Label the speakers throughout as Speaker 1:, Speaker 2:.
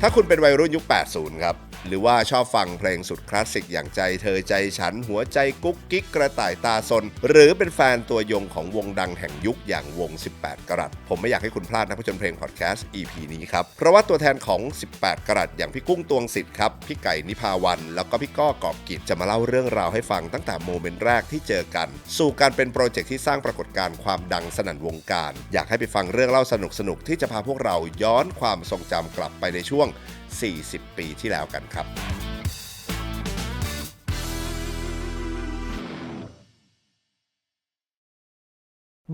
Speaker 1: ถ้าคุณเป็นวัยรุ่นยุค 80 ครับ หรือว่าชอบฟังเพลงสุดคลาสสิกอย่างใจเธอใจฉันหัวใจกุ๊กกิ๊กกระต่ายตาซน หรือเป็นแฟนตัวยงของวงดังแห่งยุคอย่างวง 18 กรัตผมไม่อยากให้คุณพลาดนักผจญเพลงพอดแคสต์ EP นี้ครับ เพราะว่าตัวแทนของ 18 กรัตอย่างพี่กุ้งตวงสิทธิ์ครับ พี่ไก่นิพาวันแล้วก็พี่ก้อกอบกิจจะมาเล่าเรื่องราวให้ฟังตั้งแต่โมเมนต์แรกที่เจอกัน สู่การเป็นโปรเจกต์ที่สร้างปรากฏการณ์ความดังสนั่นวงการ อยากให้ไปฟังเรื่องเล่าสนุกๆที่จะพาพวกเราย้อนความทรงจำกลับไปในช่วง 40 ปีที่แล้วกันครับ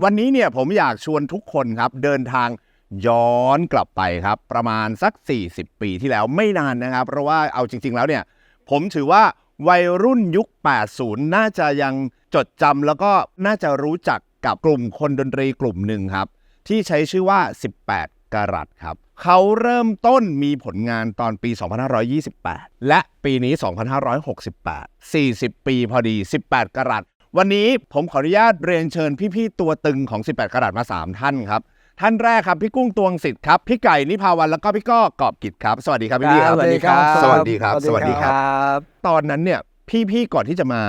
Speaker 2: วันนี้เนี่ยผมอยากชวนทุกคนครับเดินทางย้อนกลับไปครับ ประมาณสัก 40 ปีที่แล้วไม่นานนะครับ เพราะว่าเอาจริง ๆ แล้วเนี่ย ผมถือว่าวัยรุ่นยุค 80 น่าจะยังจดจำแล้วก็น่าจะรู้จักกับกลุ่มคนดนตรีกลุ่มหนึ่งครับ ที่ใช้ชื่อว่า 18กรัตครับ เขาเริ่มต้นมีผลงานตอนปี 2528 และปีนี้ 2568 40 ปีพอดี 18 กรัตวันนี้ผมขออนุญาตเรียนเชิญพี่ๆตัวตึงของ 18 กรัตมา 3 ท่านครับ ท่านแรกครับพี่กุ้งตวงสิทธิ์ครับพี่ไก่นิพาวันแล้วก็พี่ก้อกอบกิจครับ สวัสดีครับพี่ๆครับ
Speaker 3: สวัสดีครับ
Speaker 2: สวัสดีครับ สวัสดีครับ
Speaker 3: บ
Speaker 2: ตอนนั้นเนี่ยพี่ๆก่อนที่จะมา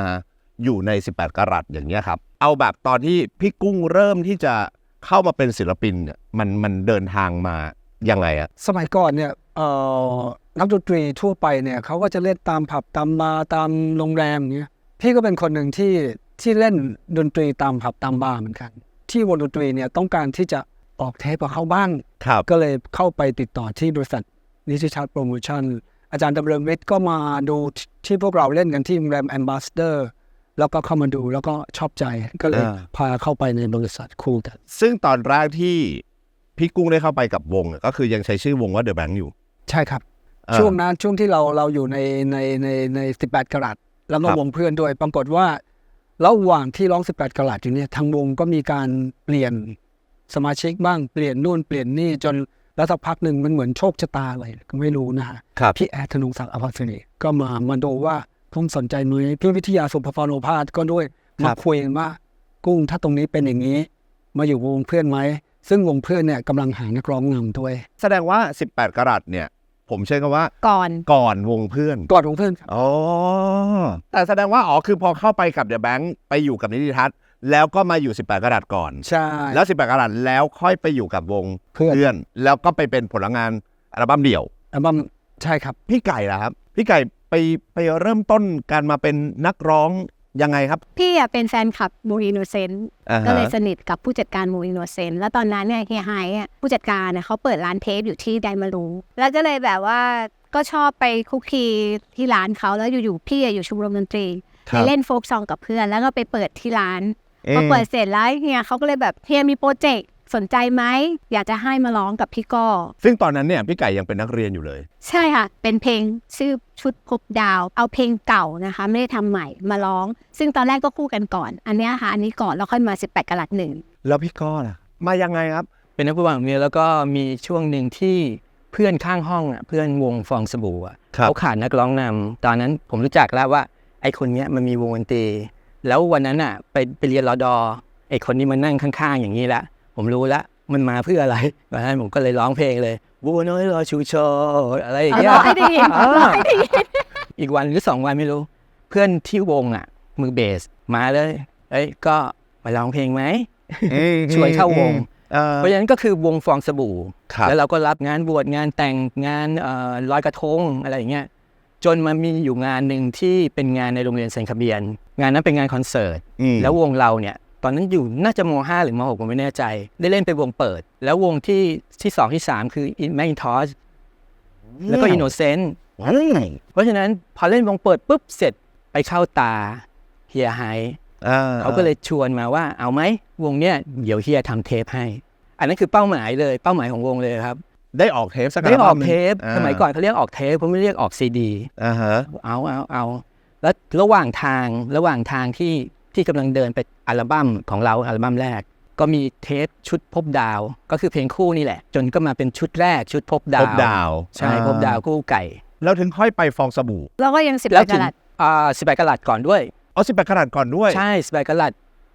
Speaker 2: อยู่ใน 18 กรัตอย่างเงี้ยครับเอาแบบตอนที่พี่กุ้งเริ่มที่จะเข้ามาเป็นศิลปินเนี่ยมันมันเดินทางมา ยังไงอะ
Speaker 3: สมัยก่อนเนี่ยเอ่อนักดนตรีทั่วไปเนี่ยเขาก็จะเล่นตามผับตามบาร์ตามโรงแรมอย่างเงี้ยพี่ก็เป็นคนหนึ่งที่ที่เล่นดนตรีตามผับตามบาร์เหมือนกัน ที่วงดนตรีเนี่ยต้องการที่จะออกเทปกับเขาบ้าง
Speaker 2: ครับ
Speaker 3: ก็เลยเข้าไปติดต่อที่บริษัทนิติชัดโปรโมชั่น อาจารย์ดำเริงวิทย์ก็มาดูที่พวกเราเล่นกันที่โรงแรมแอมบาสเดอร์แล้วก็เข้ามาดูแล้วก็ชอบใจก็เลย
Speaker 2: อ่า
Speaker 3: พาเข้าไปในบริษัทคู่กัน
Speaker 2: ซึ่งตอนแรกที่ พี่กุ้งได้เข้าไปกับวงอะก็คือยังใช้ชื่อวงว่า The Bank อยู่
Speaker 3: ใช่ครับ
Speaker 2: อ่า
Speaker 3: ช่วงนั้นช่วงที่เราเราอยู่ในในในในสิบแปดกรัตแล้วก็
Speaker 2: ครับ
Speaker 3: วงเพื่อนด้วย ปรากฏว่าระหว่างที่ร้องสิบแปดกรัตอยู่เนี่ยทางวงก็มีการเปลี่ยนสมาชิกบ้างเปลี่ยนนู่นเปลี่ยนนี่จนแล้วสักพักหนึ่งมันเหมือนโชคชะตาอะไรก็ไม่รู้นะฮะ
Speaker 2: ครับ
Speaker 3: พี่แอดธนงศักดิ์อภัสนีก็มามาดูว่าต้องสนใจมือพี่วิทยาสุภพรโนภาสก็ด้วย
Speaker 2: ครั
Speaker 3: มา
Speaker 2: บ
Speaker 3: คุยกันว่ากุ้งถ้าตรงนี้เป็นอย่างนี้ มาอยู่วงเพื่อนไหม ซึ่งวงเพื่อนเนี่ยกำลังหานักร้องนำด้วย
Speaker 2: แสดงว่า 18 กรัตเนี่ย ผมใช้คำว่า
Speaker 4: ก่อน
Speaker 2: ก่อนวงเพื่อน
Speaker 3: กอดวงเพื่อนครับ
Speaker 2: อ๋อ แต่แสดงว่า อ๋อ คือพอเข้าไปกับเดอะแบงค์ไปอยู่กับนิติทัศน์ แล้วก็มาอยู่ 18 กรัตก่อน
Speaker 3: ใช่
Speaker 2: แล้ว 18 กรัตแล้วค่อยไปอยู่กับวง
Speaker 3: เพื่อน
Speaker 2: เพื่อนแล้วก็ไปเป็นผลงานอัลบั้มเดี่ยว
Speaker 3: อัลบั้มใช่ครับ
Speaker 2: พี่ไก่ล่ะครับ พี่ไก่ไปไปเริ่มต้นการมาเป็นนักร้อง ยังไงครับ
Speaker 4: พี่อะเป็นแฟนคลับมูอินโนเซนต์
Speaker 2: อ่าฮะ
Speaker 4: ก็เลยสนิทกับผู้จัดการมูอินโนเซนต์แล้วตอนนั้นเนี่ยเฮียไฮอะผู้จัดการเนี่ยเขาเปิดร้านเทปอยู่ที่ไดมารูแล้วก็เลยแบบว่าก็ชอบไปคุกคีที่ร้านเขาแล้วอยู่ๆพี่อะอยู่ชมรมดนตรี
Speaker 2: ค
Speaker 4: ไป
Speaker 2: รับ
Speaker 4: เล่นโฟกซองกับเพื่อน แล้วก็ไปเปิดที่ร้าน
Speaker 2: เอ๊ะ
Speaker 4: พอเปิดเสร็จแล้วเฮียเขาก็เลยแบบเฮียมีโปรเจกต์ สนใจไหมอยากจะให้มาร้องกับพี่ก้อ
Speaker 2: ซึ่งตอนนั้นเนี่ยพี่ไก่ยังเป็นนักเรียนอยู่เลย
Speaker 4: ใช่ค่ะ เป็นเพลงชื่อชุดพบดาว เอาเพลงเก่านะคะ ไม่ได้ทำใหม่มาร้อง ซึ่งตอนแรกก็คู่กันก่อน อันเนี้ยค่ะอันนี้ก่อนแล้วค่อยมา 18กะลัดหนึ่ง
Speaker 2: แล้วพี่ก้อล่ะมายังไงครับ
Speaker 5: เป็นนักฟุตบอลโรงเรียนแล้วก็มีช่วงหนึ่งที่เพื่อนข้างห้องอะเพื่อนวงฟองสบู่อะ
Speaker 2: ครับ
Speaker 5: เขาขาดนักร้องนำตอนนั้นผมรู้จักแล้วว่าไอ้คนเนี้ยมันมีวงดนตรีแล้ววันนั้นอะไปไปเรียนรอดอไอ้คนนี้มันนั่งข้าง ๆ อย่างนี้ละ ผมรู้ละมันมาเพื่ออะไรวันนั้นผมก็เลยร้องเพลงเลยบัวน้อยรอชูโชอะไรอย่างเงี้ย
Speaker 4: ร้องให้ได้ยิน
Speaker 5: อ่า
Speaker 4: ร้องให้ได้ยิน
Speaker 5: อีกวันหรือสองวันไม่รู้ เพื่อนที่วงอะ มือเบสมาเลยเอ้ยก็มาร้องเพลงไหมชวนเข้าวง
Speaker 2: เอ่อ
Speaker 5: เพราะฉะนั้นก็คือวงฟองสบู่
Speaker 2: ครับ
Speaker 5: แล้วเราก็รับงานบวชงานแต่งงานเอ่อลอยกระทงอะไรอย่างเงี้ยจนมามีอยู่งานหนึ่งที่เป็นงานในโรงเรียนเซนคาเบียน งานนั้นเป็นงานคอนเสิร์ต
Speaker 2: อืม
Speaker 5: แล้ววงเราเนี่ย ตอนนั้นอยู่น่าจะม .5 หรือม .6 ผมไม่แน่ใจ ได้เล่นเป็นวงเปิด แล้ววงที่ที่สองที่สามคือ In m a c i n t o s h แล้วก็ Innocent
Speaker 2: ว้าว
Speaker 5: เพราะฉะนั้นพอเล่นวงเปิดปุ๊บเสร็จไปเข้าตาเฮียไฮ
Speaker 2: อ่
Speaker 5: เขาก็เลยชวนมาว่าเอาไหมวงเนี้ยเดี๋ยวเฮียทำเทปให้ อันนั้นคือเป้าหมายเลยเป้าหมายของวงเลยครับ
Speaker 2: ได้ออกเทปสัก
Speaker 5: ได้ออก
Speaker 2: ลบั้มหนึ่ง
Speaker 5: เทปาสมัยก่อนเขาเรียกออกเทปผมไม่เรียกออกซีดี
Speaker 2: อ่าฮะ
Speaker 5: เอาเอาเอาแล้วระหว่างทางระหว่างทางที่ ที่กำลังเดินไปอัลบั้มของเราอัลบั้มแรก ก็มีเทปชุดพบดาว ก็คือเพลงคู่นี่แหละ จนก็มาเป็นชุดแรกชุดพบดา
Speaker 2: พ
Speaker 5: ว
Speaker 2: บดาว
Speaker 5: ใช่พบดาวคู่ไก่
Speaker 2: แล้วถึงค่อยไปฟองสบู่
Speaker 4: แล้วก็ยัง
Speaker 5: แล้ว
Speaker 4: 18กะ
Speaker 5: ถึง
Speaker 4: ลัด
Speaker 5: อ่าสิบแปดกะลัดก่อนด้วย
Speaker 2: เอาสิบแปดขนาดก่อนด้วย
Speaker 5: ใช่สิบแปดกะลัด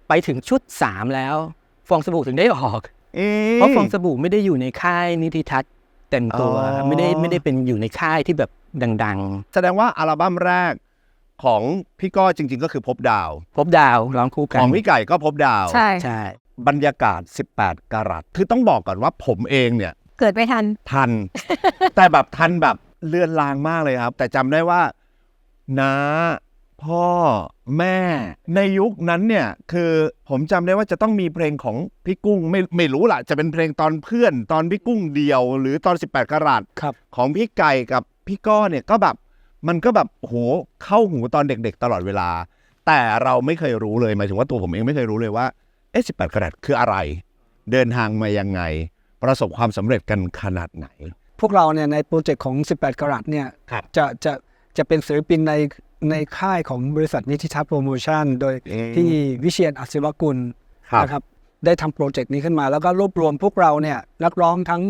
Speaker 5: ไปถึงชุดสามแล้ว ฟองสบู่ถึงได้ออก
Speaker 2: เอ๊ะ
Speaker 5: เพราะฟองสบู่ไม่ได้อยู่ในค่ายนิติทัศน์เต็มตัว
Speaker 2: อ๋อ
Speaker 5: ไม่ได้ไม่ได้เป็นอยู่ในค่ายที่แบบดัง
Speaker 2: แสดงว่าอัลบั้มแรก ของพี่ก้อจริง ๆ ก็คือพบดาว
Speaker 5: ๆพบดาวร้องคู่กัน
Speaker 2: ของพี่ไก่ก็พบดาว
Speaker 4: ใช่
Speaker 5: ใช่
Speaker 2: บรรยากาศ 18กรัตคือต้องบอกก่อนว่าผมเองเนี่ย
Speaker 4: เกิดไม่ทัน
Speaker 2: ทัน แต่แบบทันแบบเลือนลางมากเลยครับ แต่จำได้ว่าน้าพ่อแม่ในยุคนั้นเนี่ยคือผมจำได้ว่าจะต้องมีเพลงของพี่กุ้งไม่ไม่รู้ล่ะ จะเป็นเพลงตอนเพื่อนตอนพี่กุ้งเดียว หรือตอน 18กรัต
Speaker 3: ครับ
Speaker 2: ของพี่ไก่กับพี่ก้อเนี่ยก็แบบ มันก็แบบโหเข้าหูตอนเด็ก ๆ ตลอดเวลา แต่เราไม่เคยรู้เลยหมายถึงว่าตัวผมเองไม่เคยรู้เลยว่าเอ๊ะ18กรัตคืออะไร เดินทางมายังไง ประสบความสำเร็จกันขนาดไหน
Speaker 3: พวกเราเนี่ยในโปรเจกต์ของ 18 กรัตเนี่ย
Speaker 2: ครับ
Speaker 3: จะจะจะเป็นศิลปินในในค่ายของบริษัทนิติทัศน์โปรโมชั่น โดย
Speaker 2: อืม
Speaker 3: ที่วิเชียนอัศวกุล
Speaker 2: ครับ
Speaker 3: นะครับได้ทำโปรเจกต์นี้ขึ้นมา แล้วก็รวบรวมพวกเราเนี่ยนักร้องทั้ง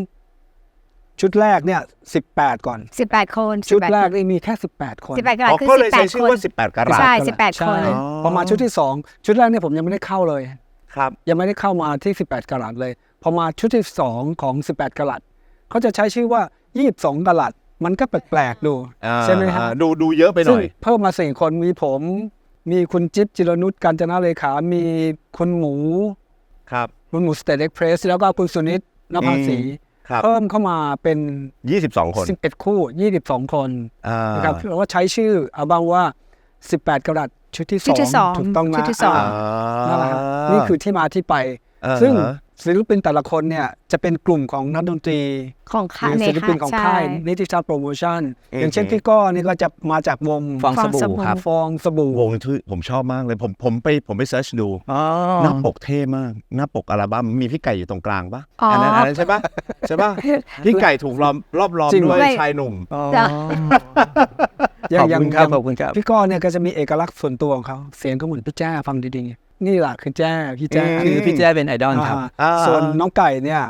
Speaker 3: ชุดแรกเนี่ย18ก่อน
Speaker 4: 18คน
Speaker 3: ชุด
Speaker 4: 18
Speaker 3: แรกนี่มีแค่18คน
Speaker 4: 18กรัต
Speaker 2: อ๋อ
Speaker 4: คือ
Speaker 2: ก็เลยใช้
Speaker 4: 18
Speaker 2: ชื่
Speaker 4: ค
Speaker 2: อนว่า18กรัต
Speaker 4: ใช่
Speaker 3: กรัต
Speaker 4: 18คน
Speaker 2: อ๋อ
Speaker 3: พอมาชุดที่2ชุดแรกเนี่ยผมยังไม่ได้เข้าเลย
Speaker 2: ครับ
Speaker 3: ยังไม่ได้เข้ามาที่18กรัตเลยพอมาชุดที่2ของ18กรัตเขาจะใช้ชื่อว่า22กรัตมันก็แปลกๆดูใช่ไหมฮะ
Speaker 2: อ่าดูดูเยอะไปห
Speaker 3: ซึ่
Speaker 2: น่
Speaker 3: ง
Speaker 2: อย
Speaker 3: เพิ่มมาสี่คนมีผม มีคุณจิ๊บจิรนุชการจนาเลขา มีคุณหมู
Speaker 2: ครับ
Speaker 3: คุณหมูสเตทเอ็กเพรสแล้วก็คุณสุนิตนภาษี
Speaker 2: ครับ
Speaker 3: เพิ่มเข้ามาเป็น
Speaker 2: 22 คน
Speaker 3: 11 คู่ 22 คน
Speaker 2: อ่า
Speaker 3: นะครับแล้วก็ใช้ชื่ออัลบั้มว่า 18กรัตชุดที่
Speaker 4: ชุดที่สอง
Speaker 3: ถูกต้องนะ
Speaker 4: ชุดที่สองา
Speaker 3: นั่นแหละครับนี่คือที่มาที่ไป
Speaker 2: อ่า
Speaker 3: ซึ่งศิลปินแต่ละคนเนี่ยจะเป็นกลุ่มของนักดนตรี
Speaker 4: ของ
Speaker 3: ห
Speaker 4: ค่าย
Speaker 3: รือ
Speaker 4: ใน
Speaker 3: ศิลปินของ
Speaker 4: ใช่
Speaker 3: ค่ายนิติชาติโปรโมชั่น
Speaker 2: อืม
Speaker 3: อย่างเช่นพี่ก้อนี่ก็จะมาจากวง
Speaker 5: ฟองสบู่
Speaker 4: ฟองสบู่
Speaker 5: ครับ
Speaker 3: ฟองสบู่
Speaker 2: วงที่ผมชอบมากเลยผมผมไปผมไปเซิร์ชดู
Speaker 5: อ๋อ
Speaker 2: หน้าปกเท่มาก หน้าปกอัลบั้มมีพี่ไก่อยู่ตรงกลางปะ
Speaker 4: อ๋ออั
Speaker 2: นนั้นอันนั้นใช่ปะใช่ปะพี่ไก่ถูกล้อมรอบล้อม
Speaker 3: จริงเหร
Speaker 2: ด้
Speaker 3: อ
Speaker 2: วยชายหนุ่ม
Speaker 5: อ๋อ
Speaker 4: จ้ะ
Speaker 3: อย่า
Speaker 5: ข
Speaker 3: ง
Speaker 5: อบ
Speaker 3: อย่าง
Speaker 5: คุณครับ
Speaker 3: อย่าง
Speaker 5: ขอบคุณครับ
Speaker 3: พี่ก้อเนี่ยก็จะมีเอกลักษณ์ส่วนตัวของเขาเสียงก็เหมือนพี่แจ้ฟังดีๆนี่แหละคือแจ้พี่แจ้
Speaker 2: อืม
Speaker 5: คือพี่แจ้เป็นไอดอลครับ
Speaker 3: อ่า
Speaker 2: อ่า
Speaker 3: ส่วนน้องไก่เนี่ย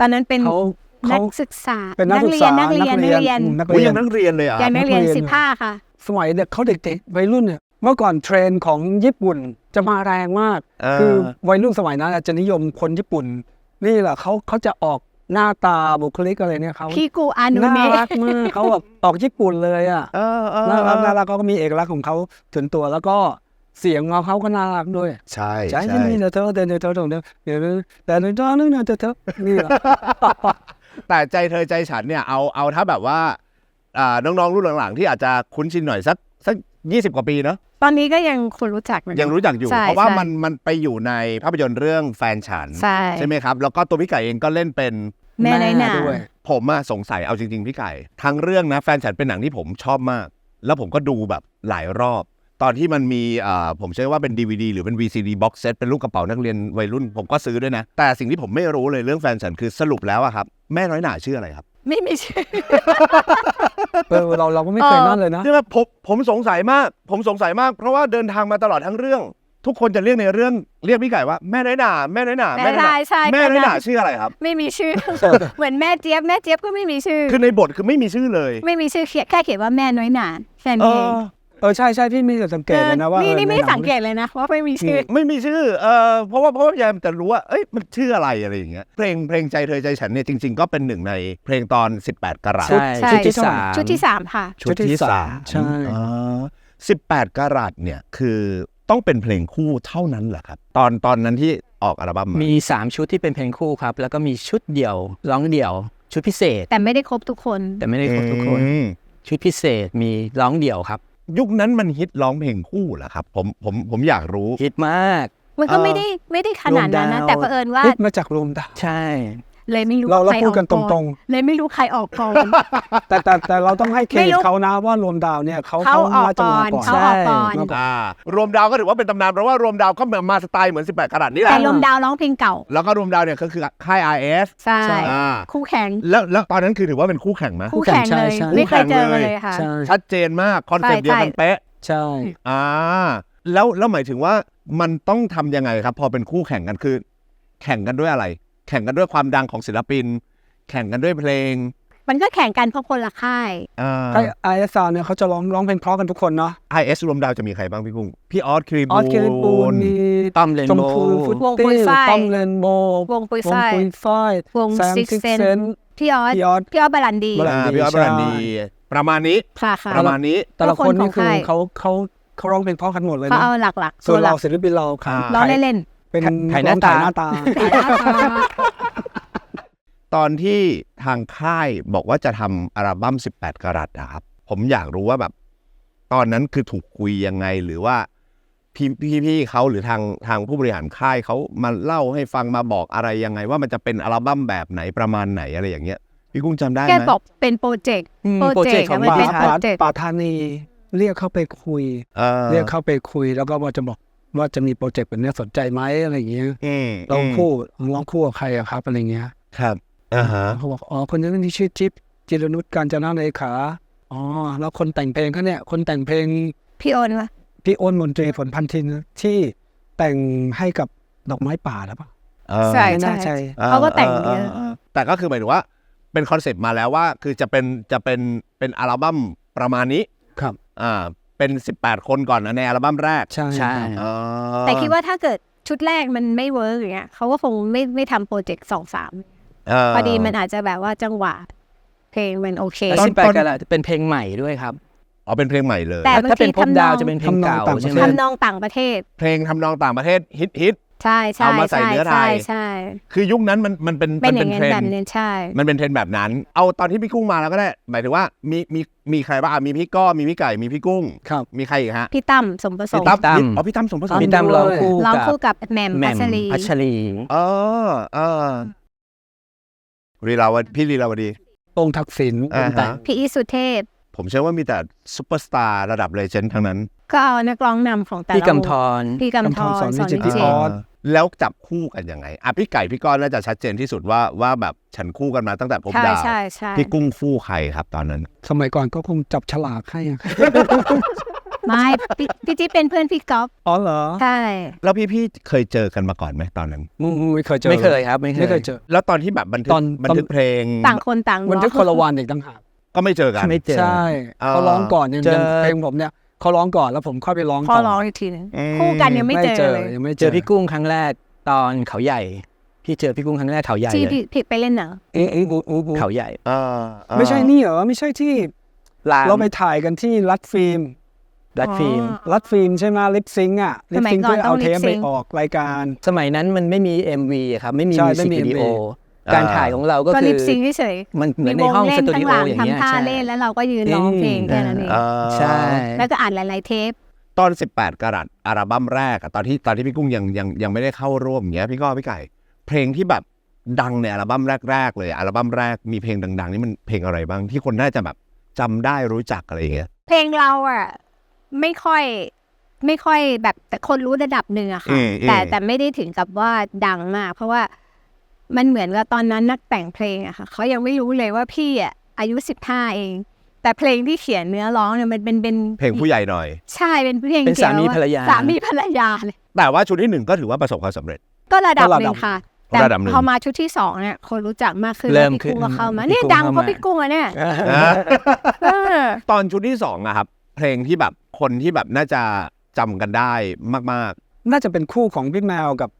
Speaker 4: ตอนนั้นเป็น
Speaker 3: เขา
Speaker 4: นั
Speaker 3: เขา
Speaker 4: กศึกษา
Speaker 3: เป็นนักศึก
Speaker 4: เรี
Speaker 3: ษาย
Speaker 4: นนักเรียนนักเรียน
Speaker 3: นัก
Speaker 2: อุ้ย
Speaker 3: เรีย
Speaker 2: ยัง
Speaker 3: น
Speaker 2: นักเรียนเลยเหรอะ
Speaker 4: ยังนักเรียน
Speaker 3: นักเรียน
Speaker 4: สิบห้าค่ะ
Speaker 3: สมัยเนี่ยเขาเด็กๆวัยรุ่นเนี่ยเมื่อก่อนเทรนด์ของญี่ปุ่นจะมาแรงมาก คือวัยรุ่นสมัยนั้นอาจจะนิยมคนญี่ปุ่น นี่แหละเขาเขาจะออกหน้าตาบุคลิกอะไรเนี่ยเขา
Speaker 4: พี่กูอานุ
Speaker 3: น่า
Speaker 4: เนะ
Speaker 3: รักมากเขาแบบออกญี่ปุ่นเลยอะ
Speaker 2: เออเออ
Speaker 3: น่ารัก
Speaker 2: เออ
Speaker 3: น่ารักเขาก็มีเอกลักษณ์ของเขาถึงตัวแล้วก็เสียงของเขาก็น่ารักด้วย
Speaker 2: ใช่
Speaker 3: ใช่
Speaker 2: ใช่
Speaker 3: ใช่เดี๋ยวเธอเดี๋ยวเธอเดี๋ยวเธอเดี๋ยวแต่เดี๋ยวเธอเดี๋ยวเธอนี่แหละ
Speaker 2: แต่ใจเธอใจฉันเนี่ยเอาเอาถ้าแบบว่าอ่าน้องๆรุ่นหลังๆ ที่อาจจะคุ้นชินหน่อยสักสักยี่สิบกว่าปีเนาะ
Speaker 4: ตอนนี้ก็ยังคนรู้จักเหมือนกัน
Speaker 2: ยังรู้จักอยู่
Speaker 4: ใช่
Speaker 2: เพราะว่า
Speaker 4: ใช่
Speaker 2: มันมันไปอยู่ในภาพยนตร์เรื่องแฟนฉัน
Speaker 4: ใช่
Speaker 2: ไหมครับ แล้วก็ตัวพี่ไก่เองก็เล่นเป็น
Speaker 4: แม่ในหนา
Speaker 3: ด้วย
Speaker 2: ผมอะสงสัยเอาจริงๆพี่ไก่ ทั้งเรื่องนะแฟนฉันเป็นหนังที่ผมชอบมาก แล้วผมก็ดูแบบหลายรอบ ตอนที่มันมีอ่าผมเชื่อว่าเป็น DVD หรือเป็น VCD box set เป็นรูปกระเป๋านักเรียนวัยรุ่น ผมก็ซื้อด้วยนะ แต่สิ่งที่ผมไม่รู้เลยเรื่องแฟนฉันคือสรุปแล้วอะครับ แม่น้อยหนาชื่ออะไรครับ
Speaker 4: ไม่มีชื่อ
Speaker 3: เออเราเราก็ไม่เคยนั่นเลยนะ
Speaker 2: ใช่ไหมผมผมสงสัยมาก ผมสงสัยมาก เพราะว่าเดินทางมาตลอดทั้งเรื่อง ทุกคนจะเรียกในเรื่องเรียกพี่ไก่ว่าแม่น้อยหนาแม่น้อยหนา
Speaker 4: แม่
Speaker 2: น้อยหนา
Speaker 4: ใช่ใช่
Speaker 2: แม่น้อยหนา
Speaker 4: ก็ได้
Speaker 2: ชื่ออะไรครับ
Speaker 4: ไม่มีชื่อ เหมือนแม่เจี๊ยบแม่เจี๊ยบก็ไม่มีชื่อ
Speaker 2: คือในบทคือไม่มีชื่อเลย
Speaker 4: ไม่มีชื่อเขียนแค่เขียนว่าแม่น้อยหนาแค่
Speaker 2: เอ
Speaker 4: นี้เอง
Speaker 2: อ
Speaker 3: เออใช่ใช่พี่มีแต่สังเกตเลยนะว่า
Speaker 4: นี่
Speaker 3: เออ
Speaker 4: นี่ไม่
Speaker 3: ในหนั
Speaker 4: สังเกตเลยนะว่าไม่มีชื่อ
Speaker 2: ไม่มีชื่อเออเพราะว่าเพราะว่าพยายามจะรู้ว่าเอ้ยมันชื่ออะไรอะไรอย่างเงี้ยเพลงเพลงใจเธอใจฉันเนี่ยจริง ๆ ก็เป็นหนึ่งในเพลงตอน 18 กรัต
Speaker 5: ใช่
Speaker 4: ใช่
Speaker 5: ชุดที่สาม
Speaker 4: ชุดที่สามค่ะ
Speaker 2: ชุดที่สาม
Speaker 3: ใช่
Speaker 2: อ๋อ18กรัตเนี่ยคือต้องเป็นเพลงคู่เท่านั้นเหรอครับ ตอนตอนนั้นที่ออกอัลบั้มมา
Speaker 5: มี 3 ชุดที่เป็นเพลงคู่ครับ แล้วก็มีชุดเดี่ยวร้องเดี่ยว ชุดพิเศษ
Speaker 4: แต่ไม่ได้ครบทุกคน
Speaker 5: แต่ไม่ได้ครบทุกคน
Speaker 2: อืม
Speaker 5: ชุดพิเศษมีร้องเดี่ยวครับ
Speaker 2: ยุคนั้นมันฮิตร้องเพลงคู่เหรอครับ ผมผมผมอยากรู้
Speaker 5: ฮิตมาก
Speaker 4: มันก็
Speaker 2: เออ
Speaker 4: ไม่ได้ไม่ได้ขนาดนั้นนะ
Speaker 5: รวมดาว
Speaker 4: แต่เผอิญว่า
Speaker 3: ฮิตมาจากรวมดาว
Speaker 5: ใช่
Speaker 4: เลยไม่รู้
Speaker 3: เราเรา
Speaker 4: ใคร
Speaker 3: พู
Speaker 4: อ
Speaker 3: ด
Speaker 4: อก
Speaker 3: กันต
Speaker 4: ก่อ
Speaker 3: รง
Speaker 4: เลยไม่รู้ใครออกก่อน
Speaker 3: ๆแต่แต่แต่เราต้องให้เคร
Speaker 4: ไม่
Speaker 3: ดิต
Speaker 4: รู้
Speaker 3: เขานะว่ารวมดาวเนี่ยเขา
Speaker 4: เขาออก
Speaker 3: น่าจะ
Speaker 4: ก่อ
Speaker 3: มานก่อน
Speaker 4: เขาออกก่อน
Speaker 3: ใช่
Speaker 2: อ่ารวมดาวก็ถือว่าเป็นตำนานเพราะว่ารวมดาวก็มาสไตล์เหมือน 18กรัตนี่แห
Speaker 4: แต่
Speaker 2: ละ
Speaker 4: ลมดาวร้องเพลงเก่า
Speaker 2: แล้วก็รวมดาวเนี่ยก็คือค่าย RS
Speaker 4: ใช่
Speaker 2: อ่า
Speaker 4: คู่แข่ง
Speaker 2: แล้วแล้วตอนนั้นคือถือว่าเป็นคู่แข่งไหม
Speaker 4: คู่แข่งเลย
Speaker 3: ใช่ใช่
Speaker 4: ไม่เคยเจอ
Speaker 2: คู่แข่งเลย
Speaker 4: เลยค่ะ
Speaker 3: ใช่
Speaker 2: ชัดเจนมาก คอนเซ็ปต์
Speaker 4: ใช่
Speaker 2: เดียวกัน
Speaker 4: ใช่
Speaker 2: เป๊ะ
Speaker 3: ใช่
Speaker 2: อ่า แล้วแล้วหมายถึงว่ามันต้องทำยังไงครับ พอเป็นคู่แข่งกันคือ แข่งกันด้วยอะไร แข่งกันด้วยความดังของศิลปิน แข่งกันด้วยเพลง
Speaker 4: มันก็แข่งกันเพราะคนละค่าย
Speaker 2: อ่า
Speaker 3: ไอไอเอสเนี่ยเขาจะร้องร้องเพลงเพราะกันทุกคนเนาะ
Speaker 2: IS รวมดาวจะมีใครบ้างพี่กุ้งพี่ออสครี
Speaker 3: อ
Speaker 2: บู
Speaker 3: อสเคลิปูนมี
Speaker 5: ต้อมเรน
Speaker 3: ชม
Speaker 5: โบ
Speaker 3: พู
Speaker 5: ว์
Speaker 3: ฟุต
Speaker 4: วงปุ
Speaker 3: ตี้
Speaker 4: ยฝ้าย
Speaker 3: ต้อมเรนโบว์
Speaker 4: วงปุยว
Speaker 3: ง
Speaker 4: ฝ้าย
Speaker 3: ปุยฝ้ายว
Speaker 4: ง
Speaker 3: แซม
Speaker 4: Six
Speaker 3: ซิก
Speaker 4: Sense
Speaker 3: เซน
Speaker 4: พี่ออส
Speaker 3: พี่ออส
Speaker 4: พี่ออสบาลันดี
Speaker 3: บาลัน
Speaker 2: อ่าพี่ออสบรันดี ประมาณนี้
Speaker 4: ค่ะค่ะ
Speaker 2: ประมาณนี้
Speaker 3: แต่ละคนนี่
Speaker 4: ทุก
Speaker 3: คือ
Speaker 4: ของ
Speaker 3: เขาเขาเขาร้องเพลงเพราะกันหมดเลย
Speaker 4: เขา
Speaker 3: นะ
Speaker 4: เอาหลักๆ
Speaker 3: ส่วน
Speaker 4: หลั
Speaker 3: เรา
Speaker 4: ก
Speaker 3: ศิลปินเราขาย
Speaker 2: อ่า
Speaker 4: ร้อง
Speaker 3: ขาย
Speaker 4: เล่น
Speaker 3: เป็น
Speaker 5: ขายหน้าตา
Speaker 3: ร้องขยหน้าตา
Speaker 2: ตอนที่ทางค่ายบอกว่าจะทำอัลบั้ม 18 กรัตนะครับ ผมอยากรู้ว่าแบบ ตอนนั้นคือถูกคุยยังไงหรือว่าพี่พี่พี่เขาหรือทางทางผู้บริหารค่ายเขามาเล่าให้ฟังมาบอกอะไรยังไง ว่ามันจะเป็นอัลบั้มแบบไหนประมาณไหนอะไรอย่างเงี้ยพี่กุ้งจำได้
Speaker 4: ๆ
Speaker 2: ไห
Speaker 4: แค่
Speaker 2: ม
Speaker 4: บอกเป็นโปรเจกต์
Speaker 5: อืม
Speaker 4: โปรเจกต์
Speaker 5: ของ
Speaker 4: อะมันเป็น
Speaker 5: บา
Speaker 4: โปร
Speaker 3: ปา
Speaker 4: เจกต์
Speaker 3: ปาธานี เรียกเข้าไปคุย
Speaker 2: เออ
Speaker 3: เรียกเข้าไปคุยแล้วก็ว่าจะบอก ว่าจะมีโปรเจกต์แบบเนี้ยสนใจไหมอะไรอย่างเงี้ย
Speaker 2: อืม
Speaker 3: ร้อง
Speaker 2: ม
Speaker 3: คู่ร้องคู่กับใครอะครับอะไรเงี้ย
Speaker 2: ครับอ่าฮะ
Speaker 3: เขาบอกอ๋อคนนี้ที่ชื่อจิ๊บจิรนุชการจนาเลขาอ๋อแล้วคนแต่งเพลงเขาเนี่ย คนแต่งเพลง
Speaker 4: พี่โอนวะ
Speaker 3: พี่อ้นมนตรีผลพันธินที่แต่งให้กับดอกไม้ป่าแล้วปะ
Speaker 2: เออ
Speaker 4: ใช่
Speaker 3: ไม่น่า
Speaker 4: ใช่
Speaker 3: ใช่
Speaker 4: เขาก็แต่งเยอะ
Speaker 2: แต่ก็คือหมายถึงว่า เป็นคอนเซปต์มาแล้วว่า คือจะเป็นจะเป็นเป็นอัลบั้มประมาณนี้
Speaker 3: ครับ
Speaker 2: อ่า เป็น 18 คนก่อนนะในอัลบั้มแรก
Speaker 3: ใช่
Speaker 5: ใช่
Speaker 3: ครับ
Speaker 2: อ๋อ
Speaker 4: แต่คิดว่าถ้าเกิดชุดแรกมันไม่เวิร์กอย่างเงี้ยเขาก็คงไม่ไม่ทำโปรเจกต์สองสาม
Speaker 2: เพ
Speaker 4: อดีมันอาจจะแบบว่าจังหวะ เพลงมันโอเค
Speaker 5: แล้ว
Speaker 2: ตอน
Speaker 5: สิบแปด
Speaker 2: ตอน
Speaker 5: กันละเป็นเพลงใหม่ด้วยครับ
Speaker 2: อ๋อเป็นเพลงใหม่เลย
Speaker 4: แต่
Speaker 5: ถ้าเป็นพบดาวจะเป็นเพลงเก่า
Speaker 3: ทำนองต่างประเทศ
Speaker 5: ใช่ไหม
Speaker 4: ทำนองต่างประเทศ
Speaker 2: เพลงทำนองต่างประเทศฮิตฮิต
Speaker 4: ใช่ใช่
Speaker 2: เอามาใส่
Speaker 4: ใช่
Speaker 2: เนื้อไท
Speaker 4: ใช่
Speaker 2: ย
Speaker 4: ใช่
Speaker 2: คือยุคนั้นมันมันเป็น
Speaker 4: เป็นอ
Speaker 2: มั
Speaker 4: ย่าง
Speaker 2: เท
Speaker 4: เงี้
Speaker 2: ร
Speaker 4: ย
Speaker 2: น
Speaker 4: แบบ
Speaker 2: ด์
Speaker 4: นี้ใช่
Speaker 2: มันเป็นเทรนด์แบบนั้น เอาตอนที่พี่กุ้งมาแล้วก็ได้ หมายถึงว่ามีมีมีใครบ้างอะมีพี่ก้อมีพี่ไก่มีพี่กุ้ง
Speaker 3: ครับ
Speaker 2: มีใครอีกฮะ
Speaker 4: พี่ตั้มสมประส
Speaker 2: พี่
Speaker 4: งค์
Speaker 2: ตั้ม
Speaker 5: ตั้ม
Speaker 2: อ๋อพี่ตั้มสมประสง
Speaker 3: ตั้
Speaker 5: มี
Speaker 2: ค์
Speaker 5: ตามร้องคู่
Speaker 4: ร้อง
Speaker 5: กับ
Speaker 4: คู่กับแหม่ม
Speaker 5: แหม่
Speaker 4: พั
Speaker 5: ม
Speaker 4: ชรี
Speaker 5: พัชรี
Speaker 2: เออเออลีลาวดีพี่ลีลาวดี
Speaker 3: องค์ทักษิณ
Speaker 2: อ่าฮะ
Speaker 3: องค์แต่ง
Speaker 4: พี่อีสุเทพ
Speaker 2: ผมเชื่อว่ามีแต่ซูเปอร์สตาร์ระดับเลเจนด์ทั้งนั้น
Speaker 4: ก็เอานักร้องนำของแต่ละ
Speaker 5: พี่กำธ
Speaker 4: วง
Speaker 5: ร
Speaker 4: พี่กำธรสอนวิจิตร
Speaker 2: อ่า แล้วจับคู่กันยังไงอะพี่ไก่พี่ก้อนน่าจะชัดเจนที่สุดว่าว่าแบบฉันคู่กันมาตั้งแต่พบ
Speaker 4: ใช่
Speaker 2: ดาว
Speaker 4: ใช่ใช่
Speaker 2: พี่กุ้งคู่ใครครับตอนนั้น
Speaker 3: สมัยก่อนก็คงจับฉลากให้อะ
Speaker 4: ไม่พี่พี่จิ๊บเป็นเพื่อนพี่ก๊อฟ
Speaker 3: อ๋อเหรอ
Speaker 4: ใช่
Speaker 2: แล้วพี่พี่เคยเจอกันมาก่อนไหมตอนนั้น
Speaker 3: อืมไม่เคยเจอ
Speaker 5: ไม่เคยครับไม่เคย
Speaker 3: ไม่เคยเจอ
Speaker 2: แล้วตอนที่แบบบันทึก
Speaker 3: ตอน
Speaker 2: บันทึกเพลง
Speaker 4: ต่างคนต่าง
Speaker 3: วัน
Speaker 4: ร้อง
Speaker 3: ที่คนละวันอีกต่างหาก
Speaker 2: ก็ไม่เจอกัน
Speaker 5: ไม่เจอ
Speaker 3: ใช่
Speaker 2: อ่า
Speaker 3: เขาร้องก่อนอย่าง
Speaker 5: เจอ
Speaker 3: อย่างเพลงผมเนี่ย เขาร้องก่อนแล้วผมเข้าไปร้อง
Speaker 4: พอ
Speaker 3: ต่อ
Speaker 4: ร้องอีกทีหนึง
Speaker 2: อืม
Speaker 4: คู่กันยังไม่เจอเลย
Speaker 3: ยังไม่
Speaker 5: เจอพี่กุ้งครั้งแรกตอนเขาใหญ่ พี่เจอพี่กุ้งครั้งแรกเขาใหญ่
Speaker 4: ที่
Speaker 5: เลย
Speaker 4: พี่พี่ไปเล่นหนัง
Speaker 3: อืมอืมอืมอืมอืม
Speaker 5: เขาใหญ่
Speaker 2: อ่าอ่า
Speaker 3: ไม่ใช่นี่เหรอไม่ใช่ที่
Speaker 5: ลาม
Speaker 3: เราไปถ่ายกันที่รัดฟิล์ม
Speaker 5: รัดฟิล์ม
Speaker 4: อ๋อ
Speaker 3: รัดฟิล์มใช่ไหมลิปซิงอะลิ
Speaker 4: ส
Speaker 3: ป
Speaker 4: มัย
Speaker 3: ซิง
Speaker 4: ก่อน
Speaker 3: เพื่อเอา
Speaker 4: ต้อง
Speaker 3: เทป
Speaker 4: lip
Speaker 3: ไป
Speaker 4: sync
Speaker 3: ออกรายการ
Speaker 5: สมัยนั้นมันไม่มี MV อะครับ ไม่มี
Speaker 3: ใช่
Speaker 5: มิวสิก
Speaker 3: ไม่มี
Speaker 5: วิดีโอ
Speaker 3: MV
Speaker 5: การถ่ายของเราก็
Speaker 4: ก็
Speaker 5: คื
Speaker 4: ลิ
Speaker 5: อ
Speaker 4: ปซิงค์เฉย
Speaker 5: มัน
Speaker 4: ๆ
Speaker 5: เหมื
Speaker 4: มี
Speaker 5: อนใน
Speaker 4: วง
Speaker 5: ห้อง
Speaker 4: เล่
Speaker 5: ส
Speaker 4: น
Speaker 5: ตูดิ
Speaker 4: ข้าง
Speaker 5: โอ
Speaker 4: หลัง
Speaker 5: อย่างเงี้ย
Speaker 4: ทำท่า
Speaker 5: ใช่
Speaker 4: เล่นแล้วเราก็ยืนร้องเพลงแค่นั้นเอง
Speaker 2: อ่า
Speaker 5: ใช่
Speaker 4: แล้วก็อ่านหลาย ๆ เทป
Speaker 2: ตอน 18กรัตอัลบั้มแรกอะตอนที่ตอนที่พี่กุ้งยังยังยังไม่ได้เข้าร่วมอย่างเงี้ยพี่ก้อพี่ไก่ เพลงที่แบบดังในอัลบั้มแรก ๆ เลยอัลบั้มแรกมีเพลงดัง ๆ นี่มันเพลงอะไรบ้างที่คนน่าจะแบบจำได้รู้จักอะไรอย่างเงี้ย
Speaker 4: เพลงเราอะไม่ค่อยไม่ค่อยแบบแต่คนรู้ระดับหนึ่งอะ
Speaker 2: อื
Speaker 4: ค่ะ
Speaker 2: มอืม
Speaker 4: แต่แต่ไม่ได้ถึงกับว่าดังมาก เพราะว่า มันเหมือนกับตอนนั้นนักแต่งเพลงอะค่ะเขายังไม่รู้เลยว่าพี่อะอายุสิบห้าเอง แต่เพลงที่เขียนเนื้อร้องเนี่ยมันเป็นเป็น
Speaker 2: เพลงผู้ใหญ่หน่อย
Speaker 4: ใช่เป็นเพลง
Speaker 5: เป็นสามีภรรยา
Speaker 4: สามีภรรยาเลย
Speaker 2: แต่ว่าชุดที่หนึ่งก็ถือว่าประสบความสำเร็จ
Speaker 4: ก็ระดับ
Speaker 3: ก็ระ
Speaker 4: ห
Speaker 3: ดั
Speaker 4: นึ่
Speaker 3: บ
Speaker 4: งค่ะ แต่
Speaker 2: ระดับหนึ่ง
Speaker 4: พอมาชุดที่สองเนี่ยคนรู้จักมากขึ้น
Speaker 5: เริ่ม
Speaker 4: แล้วพี่กุ้ง
Speaker 5: ขึ้
Speaker 4: ก็
Speaker 5: น
Speaker 4: เข้ามา
Speaker 5: พี่
Speaker 4: เนี่ย
Speaker 5: กุ้ง
Speaker 4: ดังเพ
Speaker 5: เข้า
Speaker 4: ราะ
Speaker 5: มา
Speaker 4: พี่กุ้งอะเนี่ย
Speaker 2: นะ
Speaker 4: เออ
Speaker 2: ตอนชุดที่สองอะครับเพลงที่แบบคนที่แบบน่าจะจำกันได้มาก
Speaker 3: น่าจะเป็นคู่ของพี่แมวกับ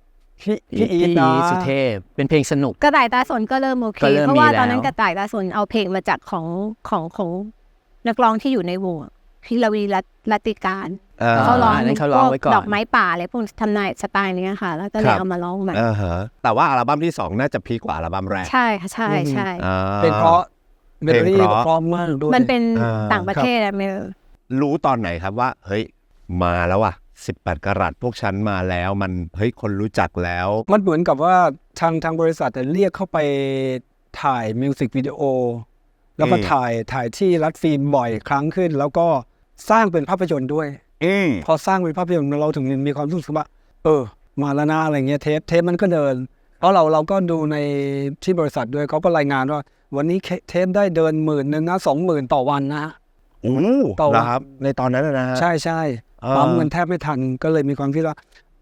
Speaker 3: พี่
Speaker 5: พี่
Speaker 3: พี่อี
Speaker 5: อี
Speaker 3: ทนะ
Speaker 5: สุเทพเป็นเพลงสนุก
Speaker 4: กระต่ายตาสนก็เริ่มโอเค
Speaker 5: ก็เริ่ม
Speaker 4: เพราะว่า
Speaker 5: มีแล้ว
Speaker 4: ตอนนั้นกระต่ายตาสนเอาเพลงมาจากของของของนักร้องที่อยู่ในวงอะพี่ลวีรัตรัตติการ
Speaker 2: ๆอ่า
Speaker 4: เขาร้อง
Speaker 5: อันนั้นเขาร้องไว้ก่อน
Speaker 4: พดอกไม้ป่าอะไรพวกทำนายสไตล์เนี้ยค่ะ แล้วก็เล
Speaker 2: ครั
Speaker 4: ย
Speaker 2: บ
Speaker 4: เอามาร้องใหม่
Speaker 2: อ่าฮะแต่ว่าอัลบั้มที่สองน่าจะพีคกว่าอัลบั้มแรก
Speaker 4: ใช่ค่ะใช่ใช่
Speaker 2: อ่า
Speaker 3: เป็นเพราะเมโลดี้
Speaker 2: เพลงเพราะ
Speaker 3: พร้อมมากด้วย
Speaker 4: มันเป็น
Speaker 2: อ่า
Speaker 4: ต่างประเทศอะเมล
Speaker 2: รู้ตอนไหนครับว่า เฮ้ย มาแล้วว่ะ 18 กรัตพวกฉันมาแล้วมันเฮ้ยคนรู้จักแล้ว
Speaker 3: มันเหมือนกับว่าทางทางบริษัทเรียกเข้าไปถ่ายมิวสิกวิดีโอแล้วก็
Speaker 2: อืม
Speaker 3: ถ่ายถ่ายที่รัดฟิล์มบ่อยครั้งขึ้น แล้วก็สร้างเป็นภาพยนตร์ด้วย
Speaker 2: อืม
Speaker 3: พอสร้างเป็นภาพยนตร์เราถึงมีความรู้สึกว่า เออ มาแล้วนะอะไรเงี้ยเทปเทปมันก็เดิน เพราะเราเราก็ดูในที่บริษัทด้วยเขาก็รายงานว่า วันนี้เทปได้เดินหมื่นหนึ่งนะสองหมื่นต่อวันนะ
Speaker 2: โอ้
Speaker 3: ต่อวัน
Speaker 2: แล้วครับในตอนนั้นนะฮะ
Speaker 3: ใช่ใช่
Speaker 2: อ่า
Speaker 3: ปั๊มเงินแทบไม่ทันก็เลยมีความคิดว่า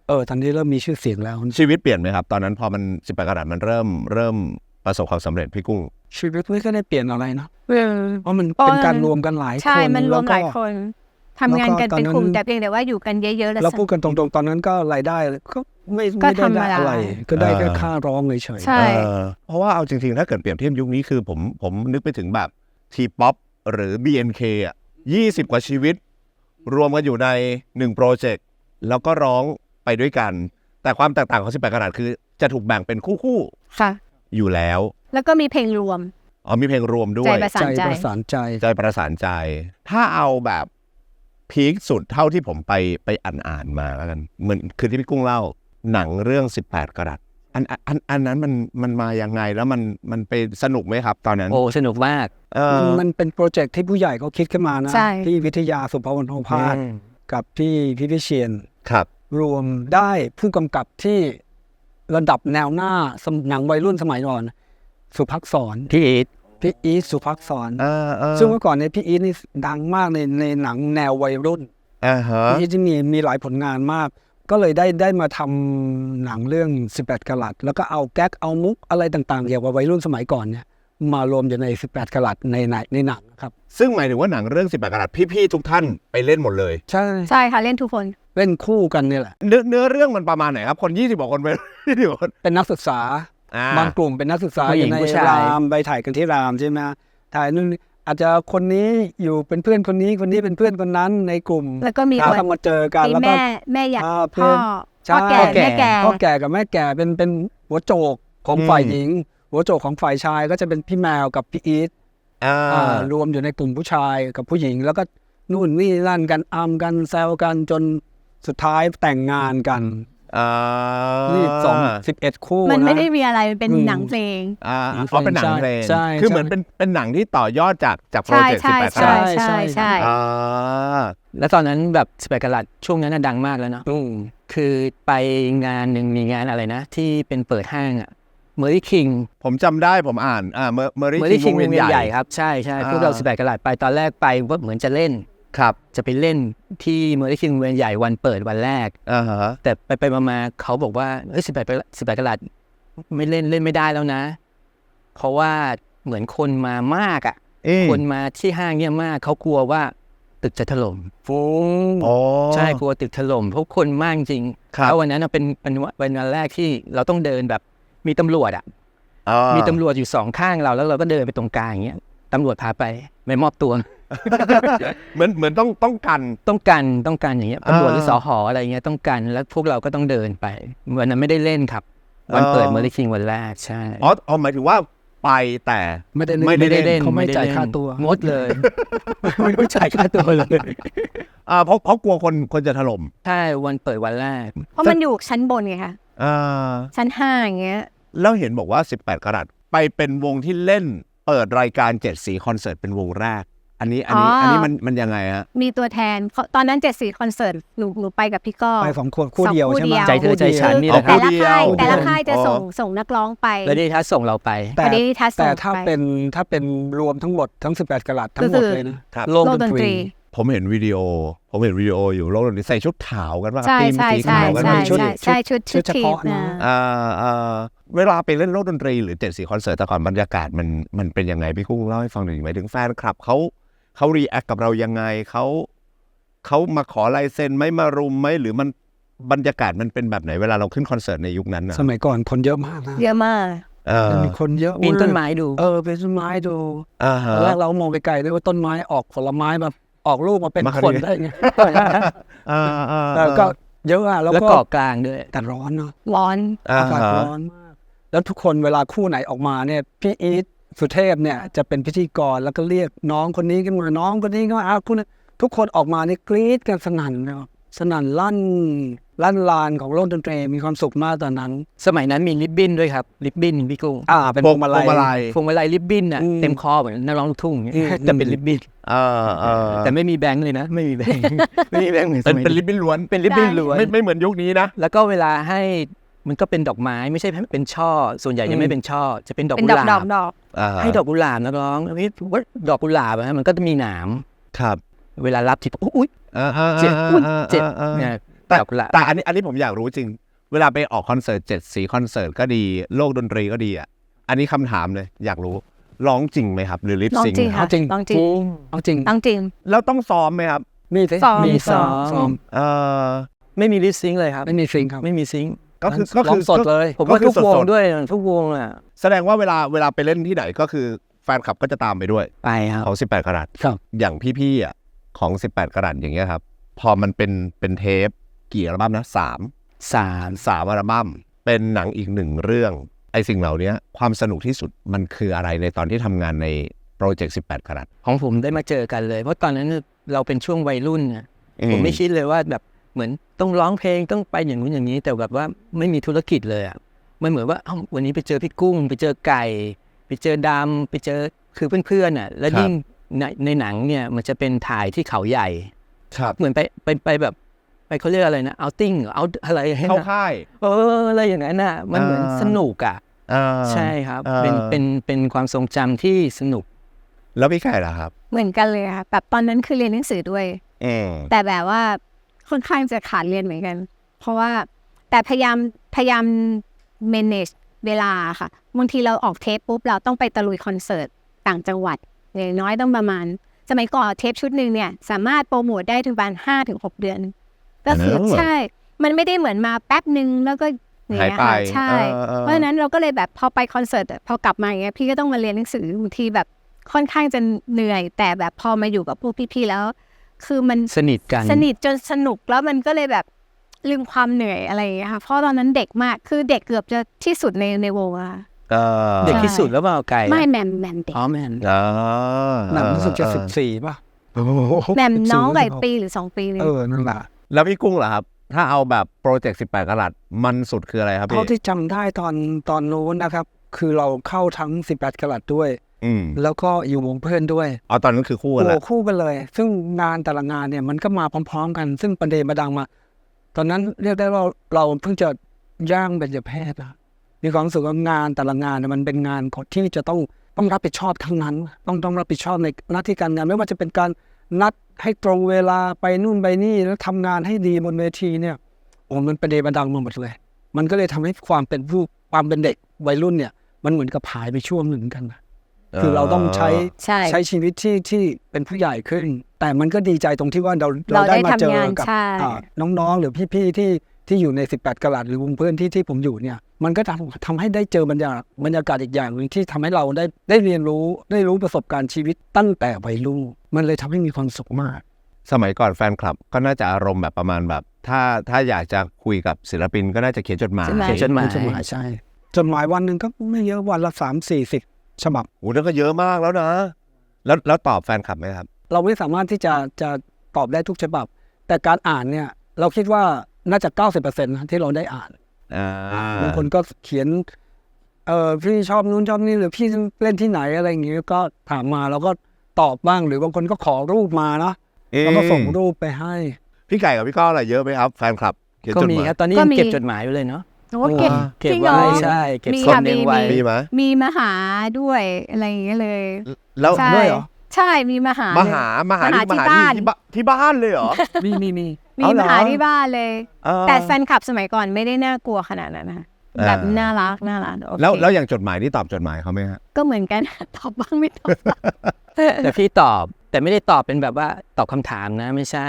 Speaker 3: เออทันทีเริ่มมีชื่อเสียงแล้ว
Speaker 2: ชีวิตเปลี่ยนไหมครับ ตอนนั้นพอมัน18กรัตมันเริ่มเริ่มประสบความสำเร็จพี่กุ้ง
Speaker 3: ชีวิตไม่ก็ได้เปลี่ยนอะไรนะ
Speaker 4: เออ
Speaker 3: เพราะมัน
Speaker 4: เพราะ
Speaker 3: เป็นการ
Speaker 4: มัน
Speaker 3: รวมกันหลายคน
Speaker 4: ใช่มันรวมหลาย
Speaker 3: แก็
Speaker 4: คนทำงานกัน
Speaker 3: แล้วก็
Speaker 4: เป็นกลุ่ม
Speaker 3: ตอนนั้น
Speaker 4: แต่เพียงแต่ว่าอยู่กันเยอะๆ แล้ว
Speaker 3: เราพูดกันตรงๆ ตอนนั้นก็รายได้ก็ไม่
Speaker 4: ก็
Speaker 3: ไม่ได้
Speaker 4: ธรรม
Speaker 3: ได้
Speaker 4: ดา
Speaker 3: อะไร ก็ได้แค่
Speaker 2: เออ
Speaker 3: ค่าร้องเฉยๆ
Speaker 4: ใช่
Speaker 2: เออเพราะว่าเอาจริงๆ ถ้าเกิดเปรียบเทียบยุคนี้คือผมผมนึกไปถึงแบบทีป๊อปหรือ BNK อะยี่สิบกว่าชีวิต รวมกันอยู่ในหนึ่งโปรเจกต์แล้วก็ร้องไปด้วยกัน แต่ความแตกต่างของ 18กระดาษคือ จะถูกแบ่งเป็นคู่
Speaker 4: ค่ะ
Speaker 2: ๆอยู่แล้ว
Speaker 4: แล้วก็มีเพลงรวม
Speaker 2: อ๋อมีเพลงรวมด้ว
Speaker 4: ใจ
Speaker 2: ย
Speaker 4: ประสานใจ
Speaker 3: ประสานใจ
Speaker 2: ใจประสานใจ ถ้าเอาแบบพีคสุดเท่าที่ผมไปไปอ่านอ่านๆมาแล้วกัน เหมือนคือที่พี่กุ้งเล่า หนังเรื่อง 18 กระดัษ อันอันอันอันนั้นมันมันมายังไงแล้วมันมันไปสนุกไหมครับตอนนั้น
Speaker 5: โอ้สนุกมาก
Speaker 2: เออ
Speaker 3: มันมันเป็นโปรเจกต์ที่ผู้ใหญ่เขาคิดขึ้นมานะ
Speaker 4: ใช่
Speaker 3: ที่วิทยาสุภวรรณโอภาส
Speaker 5: อืม
Speaker 3: กับพี่พี่พิเชียน
Speaker 2: ครับ
Speaker 3: รวมได้ผู้กำกับที่ระดับแนวหน้าสมหนังวัยรุ่นสมัยก่อน สุภักษร
Speaker 5: พี่อีท
Speaker 3: พี่อีทสุภักษร
Speaker 2: เออเออ
Speaker 3: ซึ่งเมื่อก่อนเนี่ยพี่อีทนี่ดังมากในในหนังแนววัยรุ่น
Speaker 2: อ่าฮะ
Speaker 3: พี่อีทจะมีมีหลายผลงานมาก ก็เลยได้ได้มาทำหนังเรื่อง 18กะลัด แล้วก็เอาแก๊กเอามุกอะไรต่างๆเกี่ยวกับวัยรุ่นสมัยก่อนเนี่ยมารวมอยู่ใน 18กะลัดในในในหนังครับ
Speaker 2: ซึ่งหมายถึงว่าหนังเรื่อง 18กระดัษพี่ๆทุกท่านไปเล่นหมดเลย
Speaker 3: ใช่
Speaker 4: ใช่ค่ะเล่นทุกคน
Speaker 3: เล่นคู่กันเนี่ยแหละ
Speaker 2: เนื้อเนื้อเรื่องมันประมาณไหนครับ คน20กว่าคนไปที่คน
Speaker 3: เป็นนักศึกษา
Speaker 2: อ่า
Speaker 3: บางกลุ่มเป็นนักศึกษา
Speaker 5: ผู้
Speaker 3: อ
Speaker 5: หญิง
Speaker 3: ยู่ใน
Speaker 5: ผู้ชาย
Speaker 3: รามไปถ่ายกันที่รามใช่ไหมถ่ายนู่นนี่ อาจจะคนนี้อยู่เป็นเพื่อนคนนี้คนนี้เป็นเพื่อนคนนั้นในกลุ่ม
Speaker 4: แล้วก็มี
Speaker 3: แล้ว
Speaker 4: คน
Speaker 3: ก็มาเจอกัน
Speaker 4: มี
Speaker 3: แล้วก็
Speaker 4: แม่แม่อยาก
Speaker 3: อ่า
Speaker 4: พ่อ
Speaker 3: ใช่
Speaker 4: พ่อแก่
Speaker 5: พ่อแก่
Speaker 4: แม่แก่
Speaker 3: พ่อแก่กับแม่แก่เป็นเป็นหัวโจกของฝ่ายหญิง หัวโจกของฝ่ายชายก็จะเป็นพี่แมวกับพี่อีท
Speaker 2: อ่า
Speaker 3: อ่ารวมอยู่ในกลุ่มผู้ชายกับผู้หญิง แล้วก็นู่นนี่นั่นกันอามกันแซวกันจนสุดท้ายแต่งงานกัน
Speaker 2: อ่า
Speaker 3: นี่สองสิบเอ็ดคู่
Speaker 4: มันไม่ะได้มีอะไรมันเป็น
Speaker 3: อืม
Speaker 4: หนังเพลง
Speaker 2: อ่า
Speaker 3: หนังเพลง
Speaker 2: อ๋อเป็นหนังเพลง
Speaker 3: ใช่
Speaker 2: คือ
Speaker 3: ใช่
Speaker 2: เหมือนเป็นเป็นหนังที่ต่อยอดจากจากโปร
Speaker 4: ใช่
Speaker 2: เจกต์
Speaker 4: ใช่
Speaker 2: 18กระ
Speaker 4: ใช่
Speaker 2: ดัษ
Speaker 3: ใช่
Speaker 4: ใช่ใช่
Speaker 2: อ่า
Speaker 5: แล้วตอนนั้นแบบสเปกกะลัดช่วงนั้นน่ะดังมากแล้วเนาะ
Speaker 3: อืม
Speaker 5: คือไปงานหนึ่งมีงานอะไรนะ ที่เป็นเปิดห้างอะเมอร์รี่คิง
Speaker 2: ผมจำได้ผมอ่านอ่าเมอร์เมอ
Speaker 5: เมอร์
Speaker 2: รี่
Speaker 5: รี่
Speaker 2: คิ
Speaker 5: คิ
Speaker 2: ง
Speaker 5: ง
Speaker 2: ว
Speaker 5: ว
Speaker 2: ง
Speaker 5: ง
Speaker 2: เวียน
Speaker 5: เวียน
Speaker 2: ให
Speaker 5: ให
Speaker 2: ญ่
Speaker 5: ญ่ครับ ใช่ใช่
Speaker 2: อ่า
Speaker 5: พวกเราสเปกกะลัดไปตอนแรกไปว่าเหมือนจะเล่น
Speaker 2: ครับ
Speaker 5: จะไปเล่นที่เมอร์รี่คิงวงเวียนใหญ่วันเปิดวันแรก
Speaker 2: อ่าฮะ
Speaker 5: แต่ไปไปมามาเขาบอกว่าเอ้ยสิบแปดสิบแปดกะลัดไม่เล่นเล่นไม่ได้แล้วนะ เพราะว่าเหมือนคนมามากอะ
Speaker 2: เอ๊ะ
Speaker 5: คนมาที่ห้างเนี่ยมากเขากลัวว่าตึกจะถล่ม
Speaker 3: ฟุ้ง
Speaker 2: อ๋อ
Speaker 5: ใช่กลัวตึกถล่มเพราะคนมากจริง
Speaker 2: ครับ
Speaker 5: แล้ววันนั้นนะเป็นเป็นวันเป็นวันแรกที่เราต้องเดินแบบมีตำรวจอะ
Speaker 2: อ่า
Speaker 5: มีตำรวจอยู่สองข้างเราแล้วเราก็เดินไปตรงกลางอย่างเงี้ยตำรวจพาไปไม่มอบตัว
Speaker 2: เหมือนเหมือนต้องต้องกัน
Speaker 5: ต้องกันต้องกันอย่างเงี้ยตำรวจหรือส
Speaker 2: อ่า
Speaker 5: อหออะไรเงี้ยต้องกันแล้วพวกเราก็ต้องเดินไปวันนั้นไม่ได้เล่นครับ วันเปิด
Speaker 2: อ๋อ
Speaker 5: เมอร์ลิคิงวันแรกใช่
Speaker 2: อ๋ออ๋อหมายถึงว่าไปแต่
Speaker 3: ไม่ได้เล่น
Speaker 2: ไม่ได้เล่น
Speaker 3: เขาไม่
Speaker 5: ด้
Speaker 3: จ่าย
Speaker 5: ล่น
Speaker 3: ค่าตัว
Speaker 5: งดเลยไม่ได้จ่ายค่าตัวเลย
Speaker 2: อ่าเพราะเพราะกลัวคนคนจะถล่ม
Speaker 5: ใช่วันเปิดวันแรก
Speaker 4: เพราะมันอยู่ชั้นบนไงคะ
Speaker 2: อ่า
Speaker 4: ชั้นห้าอย่างเงี้ย
Speaker 2: แล้วเห็นบอกว่า 18กรัตไปเป็นวงที่เล่นเปิดรายการเจ็ดสีคอนเสิร์ตเป็นวงแรก อันนี้อันนี้
Speaker 4: อ๋ออั
Speaker 2: อันนี้มันมันยังไงฮะ
Speaker 4: มีตัวแทนเขาตอนนั้นเจ็ดสี่คอนเสิร์ตหนูหนูไปกับพี่ก้อ
Speaker 3: ไปสองคนคู่เดียว
Speaker 4: สองคู่
Speaker 3: ใช่ไหม
Speaker 4: เดียว
Speaker 5: ใจเธอใจฉันนี่แห
Speaker 2: อ๋อ
Speaker 5: ละค
Speaker 4: แต่
Speaker 5: รับ
Speaker 4: ละค่าย
Speaker 2: คู่เดียว
Speaker 4: แต่ละค่ายจะ
Speaker 2: อ๋อ
Speaker 4: ส่งส่งนักร้องไป
Speaker 5: แล้วได้ทัศน์ส่งเราไป
Speaker 3: แต่
Speaker 4: อันนี้ทัศน์ส่
Speaker 3: แต่
Speaker 4: ง
Speaker 3: ถ้า
Speaker 4: ไป
Speaker 3: เป็นถ้าเป็นรวมทั้งหมดทั้ง 18กะลัดทั้งหมด
Speaker 4: ก็คือ
Speaker 3: เลยนะ
Speaker 2: ครับ
Speaker 3: โลก
Speaker 4: โลก
Speaker 3: ด
Speaker 4: ด
Speaker 3: น
Speaker 4: น
Speaker 3: ต
Speaker 4: ต
Speaker 3: รี
Speaker 4: รี
Speaker 2: ผมเห็นวิดีโอ ผมเห็นวิดีโออยู่โลกดนตรีใส่ชุดขาวกันว่า
Speaker 4: ใช่
Speaker 2: ตีม
Speaker 4: ใช่
Speaker 2: สี
Speaker 4: ใช่
Speaker 2: ขาวกัน
Speaker 4: ใช่
Speaker 2: มีชุด
Speaker 4: ใช่ใช่ชุด
Speaker 3: ชุ
Speaker 4: ชุ
Speaker 3: ด
Speaker 4: ด
Speaker 3: เฉ
Speaker 4: ที
Speaker 3: พาะ
Speaker 4: นะ
Speaker 3: นะ
Speaker 2: อ่าอ่าเวลาไปเล่นโลกดนตรีหรือเจ็ดสีคอนเสิร์ตแต่ก่อนบรรยากาศมันมันเป็นยังไงพี่กุ้งเล่าให้ฟังหน่อยหมายถึงแฟนคลับเขา เขารีแอคกับเรายังไงเขาเขามาขอลายเซ็นไหมมารุมไหมหรือมันบรรยากาศมันเป็นแบบไหนเวลาเราขึ้นคอนเสิร์ตในยุคนั้นนะ
Speaker 3: สมัยก่อนคนเยอะมากนะ
Speaker 4: เยอะมาก
Speaker 2: เออ
Speaker 3: มีคนเยอะ
Speaker 5: ปีนต้นา
Speaker 3: ก
Speaker 5: ไม้ดู
Speaker 3: เออเป็นต้นไม้ดู
Speaker 2: อ่าฮะ
Speaker 3: ตอนแรกเรามองไกลๆด้วยว่าต้นไม้ออกผลไม้แบบออกลูกมาเป็น
Speaker 2: มาขนาด
Speaker 3: คน
Speaker 2: นี้
Speaker 3: ได้ไง
Speaker 2: อ่าอ่า
Speaker 3: เออก็เยอะอะแล้ว
Speaker 5: แล้ว
Speaker 3: ก็
Speaker 5: เกาะกลางด้วย
Speaker 3: แต่ร้อนเนาะ
Speaker 4: ร้อน
Speaker 2: อ่า
Speaker 3: อากาศ
Speaker 2: ฮะ
Speaker 3: ร้อนมากแล้วทุกคนเวลาคู่ไหนออกมาเนี่ยพี่อีท สุเทพเนี่ยจะเป็นพิธีกรแล้วก็เรียกน้องคนนี้กันมาน้องคนนี้ก็มาอ้าวคุณทุกคนออกมานี่กรี๊ดกันสนั่นเลยครับสนั่นลั่นลั่นลานของโลกดนตรีมีความสุขมากตอนนั้น
Speaker 5: สมัยนั้นมีลิบบิ้นด้วยครับลิบบิ้นพี่กุ้ง
Speaker 3: อ่าเป็นพวงมาลัย
Speaker 2: พวงมาลัย
Speaker 5: พวงมาลัยลิบบิ้นอะ
Speaker 3: อืม
Speaker 5: เต็มคอเหมือนนักร้องลูกทุ่งอย่างเงี้ย
Speaker 3: อืม
Speaker 5: แต่เป็นลิบบิ้น
Speaker 2: เออเออ
Speaker 5: แต่ไม่มีแบงค์เลยนะ ไม่มีแบงค์ไม่มีแบงค์เหมือนส
Speaker 2: เป็น
Speaker 5: มัย
Speaker 2: เป็นลิปบิ้นล้วน
Speaker 5: เป็นลิบบิ้นล้วน
Speaker 2: ไม่ไม่เหมือนยุคนี้นะ
Speaker 5: แล้วก็เวลาให้ มันก็เป็นดอกไม้ไม่ใช่เป็นช่อ ส่วนใหญ่จะไม่เป็นช่อ จะเป็นดอก
Speaker 4: เป็น
Speaker 5: กุ
Speaker 4: ดอก
Speaker 5: หลา
Speaker 4: ดอบกดอก
Speaker 2: อ่า
Speaker 5: ให้ดอกกุหลาบนักร้องเฮ้ยว่าดอกกุหลาบอะฮะมันก็จะมีหนาม
Speaker 2: ครับ
Speaker 5: เวลารับทีอุ๊ย
Speaker 2: อ่าอ่า
Speaker 5: เจ็บ
Speaker 2: อ่า
Speaker 5: อุ๊ย
Speaker 2: อ่า
Speaker 5: เจ็บ
Speaker 2: อ่า
Speaker 5: เนี่ย
Speaker 2: แต่
Speaker 5: ดอกกุหลาบ
Speaker 2: แต่อันนี้อันนี้ผมอยากรู้จริง เวลาไปออกคอนเสิร์ตเจ็ดสีคอนเสิร์ตก็ดีโลกดนตรีก็ดีอะอันนี้คำถามเลย อยากรู้ร้องจริงไหมครับหรือลิป
Speaker 4: ลอง
Speaker 2: ซิง
Speaker 4: จริงค่ะ
Speaker 3: เอาจริง
Speaker 4: ลองจริง
Speaker 3: เอาจริง
Speaker 4: ต้องจริง
Speaker 2: แล้วต้องซ้อมไหมครับ
Speaker 3: มีสิ
Speaker 4: ซ้อม
Speaker 3: มีซ้อม
Speaker 5: ซ้อม
Speaker 3: ซ้อม
Speaker 2: เออ
Speaker 5: ไม่มีลิสซิงเลยครับ
Speaker 3: ไม่มีซิงค์ครับ
Speaker 5: ไม่มีซิงค์
Speaker 2: ก็คือ
Speaker 3: ร้
Speaker 2: ก็
Speaker 3: อง
Speaker 2: คือ
Speaker 3: สดเลย
Speaker 5: ผมว่า
Speaker 2: ก็คือ
Speaker 5: ทุกว
Speaker 2: ส
Speaker 5: ง
Speaker 2: ดๆ
Speaker 5: ด้วยทุกวงอะ
Speaker 2: แสดงว่าเวลาเวลาไปเล่นที่ไหนก็คือแฟนคลับก็จะตามไปด้วย
Speaker 5: ไปครับ
Speaker 2: ของ 18กรัต
Speaker 3: ครับ
Speaker 2: อย่างพี่ๆอะของ 18กรัตอย่างเงี้ยครับ พอมันเป็นเป็นเทปกี่อัลบั้มนะสาม
Speaker 5: สาม
Speaker 2: สามอัลบั้มเป็นหนังอีกหนึ่งเรื่อง ไอ้สิ่งเหล่านี้ความสนุกที่สุดมันคืออะไรในตอนที่ทำงานในโปรเจกต์ 18กรัต
Speaker 5: ของผมได้มาเจอกันเลย เพราะตอนนั้นเราเป็นช่วงวัยรุ่นนะผมไม่คิดเลยว่าแบบ เหมือนต้องร้องเพลงต้องไปอย่างนู้นอย่างนี้ แต่แบบว่าไม่มีธุรกิจเลยอะมันเหมือนว่าเอ้าวันนี้ไปเจอพี่กุ้ง ไปเจอไก่ ไปเจอดำไปเจอคือเพื่อนๆอะ แล้วยิ่งในในหนังเนี่ยมันจะเป็นถ่ายที่เขาใหญ่
Speaker 2: ครับ
Speaker 5: เหมือนไปไปไปแบบไปเขาเรียกอะไรนะเอาติ้งเอาอะไรให้
Speaker 2: เข้า
Speaker 5: นะ
Speaker 2: ค่าย
Speaker 5: เอออะไรอย่างนั้นน่ะ มันเหมือน
Speaker 2: อ่า
Speaker 5: สนุกอะ
Speaker 2: อ่า
Speaker 5: ใช่ครับ
Speaker 2: อ่า
Speaker 5: เป็นเป็นเป็นความทรงจำที่สนุก
Speaker 2: แล้วพี่ไก่ล่ะครับ
Speaker 4: เหมือนกันเลยค่ะแบบตอนนั้นคือเรียนหนังสือด้วย
Speaker 2: อืม
Speaker 4: แต่แบบว่า ค่อนข้างจะขาดเรียนเหมือนกัน เพราะว่าแต่พยายามพยายาม manage เวลาค่ะบางทีเราออกเทปปุ๊บเราต้องไปตะลุยคอนเสิร์ตต่างจังหวัดอย่างน้อยต้องประมาณ สมัยก่อนเทปชุดหนึ่งเนี่ย สามารถโปรโมทได้ถึงประมาณห้าถึงหกเดือน ก็คือ
Speaker 2: อ๋อ
Speaker 4: ใช่ มันไม่ได้เหมือนมาแป๊บหนึ่งแล้วก็อย่าง
Speaker 2: หาย
Speaker 4: เงี้ย
Speaker 2: ไป
Speaker 4: ค่ะใช่
Speaker 2: ออออ
Speaker 4: เพราะฉะนั้นเราก็เลยแบบพอไปคอนเสิร์ตอะพอกลับมาอย่างเงี้ยพี่ก็ต้องมาเรียนหนังสือบางทีแบบค่อนข้างจะเหนื่อย แต่แบบพอมาอยู่กับพวกพี่ๆแล้ว คือมัน
Speaker 5: สนิทกัน
Speaker 4: สนิทจนสนุกแล้วมันก็เลยแบบลืมความเหนื่อยอะไรอย่างเงี้ยค่ะเพราะตอนนั้นเด็กมากคือเด็กเกือบจะที่สุดในในวงอะค่ะ
Speaker 2: เออ
Speaker 5: เด็กที่สุดแล้วเปล่าไก่
Speaker 4: ไม่แหมมแหมมเด็ก
Speaker 5: อ๋อแมน
Speaker 2: อ่า
Speaker 3: หนังรู้สึกจะ
Speaker 2: เออ
Speaker 3: สิบสี่ป่ะ
Speaker 4: แหมมน้อง
Speaker 3: 14
Speaker 4: ไก่ปีหรือสองปีเลย
Speaker 3: เออนั่นแหละ
Speaker 2: แล้วพี่กุ้งล่ะครับ ถ้าเอาแบบโปรเจกต์18กรัตมันสุดคืออะไรครับ
Speaker 3: เท่า
Speaker 2: พี่
Speaker 3: ที่จำได้ตอนตอนนู้นนะครับ คือเราเข้าทั้ง 18กะลัดด้วย
Speaker 2: อืม
Speaker 3: แล้วก็อยู่วงเพื่อนด้วย
Speaker 2: เอาตอนนั้นคือคู่กัน
Speaker 3: โอ้
Speaker 2: แหละ
Speaker 3: คู่กันเลย ซึ่งงานแต่ละงานเนี่ยมันก็มาพร้อม ๆ กัน ซึ่งประเด็นมาดังมา ตอนนั้นเรียกได้ว่าเราเพิ่งจะย่างเบญจเพศนะมีความรู้สึกว่างานแต่ละงานเนี่ยมันเป็นงานของที่จะต้องต้องรับผิดชอบทั้งนั้น ต้องต้องรับผิดชอบในหน้าที่การงานไม่ว่าจะเป็นการนัดให้ตรงเวลาไปนู่นไปนี่แล้วทำงานให้ดีบนเวทีเนี่ยโอ้มันประเดประดังมาหมดเลย มันก็เลยทำให้ความเป็นผู้ความเป็นเด็กวัยรุ่นเนี่ย มันเหมือนกับหายไปช่วงหนึ่งเหมือนกันนะ คือเราต้องใช้
Speaker 4: ใช่
Speaker 3: ใช้ชีวิตที่ที่เป็นผู้ใหญ่ขึ้น แต่มันก็ดีใจตรงที่ว่าเรา
Speaker 4: เราได้
Speaker 3: มาเจอ
Speaker 4: ทำงาน
Speaker 3: กับ
Speaker 4: ใช่
Speaker 3: อ่าน้องๆ หรือพี่ๆที่ที่อยู่ใน 18กะลัดหรือวงเพื่อนที่ที่ผมอยู่เนี่ยมันก็ทำทำให้ได้เจอบรรยากาศบรรยากาศอีกอย่างหนึ่งที่ทำให้เราได้ได้เรียนรู้ได้รู้ประสบการณ์ชีวิตตั้งแต่วัยรุ่นมันเลยทำให้มีความสุขมาก
Speaker 2: สมัยก่อนแฟนคลับก็น่าจะอารมณ์แบบประมาณแบบ ถ้าถ้าอยากจะคุยกับศิลปินก็น่าจะเขียนจดหมาย
Speaker 4: จดหมาย
Speaker 5: เขียนจดหมาย
Speaker 3: จดหมายใช่จดหมายวันหนึ่งก็ไม่เยอะวันละสามสี่สิบ ฉบับ
Speaker 2: โอ้นั่นก็เยอะมากแล้วนะ แล้วแล้วตอบแฟนคลับไหมครับ
Speaker 3: เราไม่สามารถที่จะจะตอบได้ทุกฉบับ แต่การอ่านเนี่ยเราคิดว่าน่าจะ 90%นะที่เราได้อ่าน
Speaker 2: อ่า
Speaker 3: บางคนก็เขียนเออพี่ชอบนู้นชอบนี่หรือพี่เล่นที่ไหนอะไรอย่างเงี้ยก็ถามมาแล้วก็ตอบบ้างหรือบางคนก็ขอรูปมานะแล้วก็ส่งรูปไปให้
Speaker 2: พี่ไก่กับพี่ก้าวอะไรเยอะไหมครับแฟนคลับเขียน
Speaker 5: ก็
Speaker 2: จด
Speaker 5: มี
Speaker 2: หมาย
Speaker 5: ครับตอนนี้
Speaker 4: ก็
Speaker 5: ยัง
Speaker 4: มี
Speaker 5: เก็บจดหมายอยู่เลยเนาะ
Speaker 4: โอ้เก็บ
Speaker 5: เก็บ
Speaker 4: จริงเหร
Speaker 5: ไว้
Speaker 4: อ
Speaker 5: ใช่เก็บ
Speaker 4: มี
Speaker 5: ซ่อน
Speaker 4: ค่ะ
Speaker 5: เลี้ยงไว้
Speaker 2: มีไหม
Speaker 4: มีมาหาด้วยอะไรอย่างเงี้ยเลย
Speaker 2: แล้ว
Speaker 4: ใช่
Speaker 3: ด้วยเหรอ
Speaker 4: ใช่มีมาหา
Speaker 2: มา
Speaker 4: เลย
Speaker 2: หามาหา
Speaker 4: มาหา
Speaker 2: ที่
Speaker 4: ที่บ้าน
Speaker 2: ที่บ้านที่บ้านเลยเหรอ
Speaker 3: มีมีมี
Speaker 4: มี
Speaker 2: เอาเหรอ
Speaker 4: มาหาที่บ้านเลย
Speaker 2: เออ
Speaker 4: แต่แฟนคลับสมัยก่อนไม่ได้น่ากลัวขนาดนั้นนะคะ
Speaker 2: อ่า
Speaker 4: แบบน่ารักน่ารักโอเค
Speaker 2: แล้วแล้วอย่างจดหมายนี่ตอบจดหมายเขาไหมฮะ
Speaker 4: ก็เหมือนกัน ตอบบ้างไม่ตอบบ้าง
Speaker 5: แต่พี่ตอบแต่ไม่ได้ตอบเป็นแบบว่าตอบคำถามนะไม่ใช่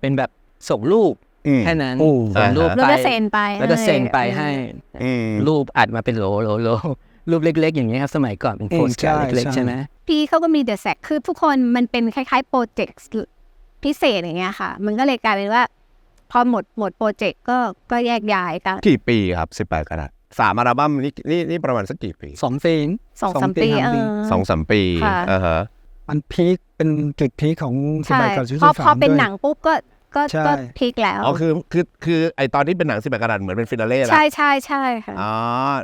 Speaker 5: เป็นแบบส่งรูป
Speaker 2: อืม
Speaker 5: แค่นั้น
Speaker 3: โอ้
Speaker 5: ส่งรูป
Speaker 4: แล้ว
Speaker 5: ไป
Speaker 4: ก็เซ็นไป
Speaker 5: แล้วก็เซ็นไปให้
Speaker 2: อืม
Speaker 5: รูปอัดมาเป็นโหลโหลโหลรูปเล็ก ๆ อย่างเงี้ยครับ สมัยก่อนเป็นโพสการ์ดเล็กๆใช่ไหม
Speaker 4: พี่เขาก็มีเดอะแซกคือทุกคนมันเป็นคล้ายๆโปรเจกต์พิเศษอย่างเงี้ยค่ะ มันก็เลยกลายเป็นว่า พอหมดหมดโปรเจกต์ก็ก็แยกย้ายกัน
Speaker 2: กี่ปีครับสิบแปดกระดาษสามอัลบั้มนี่นี่นี่ประมาณสักกี่ปี
Speaker 3: สองซีน
Speaker 4: สองสามปี
Speaker 3: ส
Speaker 4: เอ
Speaker 3: ปี
Speaker 4: อ
Speaker 2: สองสามปี
Speaker 4: ค่ะ
Speaker 2: อ่าฮะ
Speaker 3: มันพีคเป็นจุดพีคของส
Speaker 4: ใช่
Speaker 3: มัยก่อนชุด
Speaker 4: พอ
Speaker 3: สาม
Speaker 4: พอเป็น
Speaker 3: ด้วย
Speaker 4: หนังปุ๊บก็ ก็
Speaker 3: ใช่
Speaker 4: ก็พีคแล้ว
Speaker 2: อ๋อคือคือคือไอตอนที่เป็นหนังสิบแปดกระดาษเหมือนเป็นฟินาเล่ละ
Speaker 4: ใช่ใช่ใช่ค่ะ
Speaker 2: อ๋อ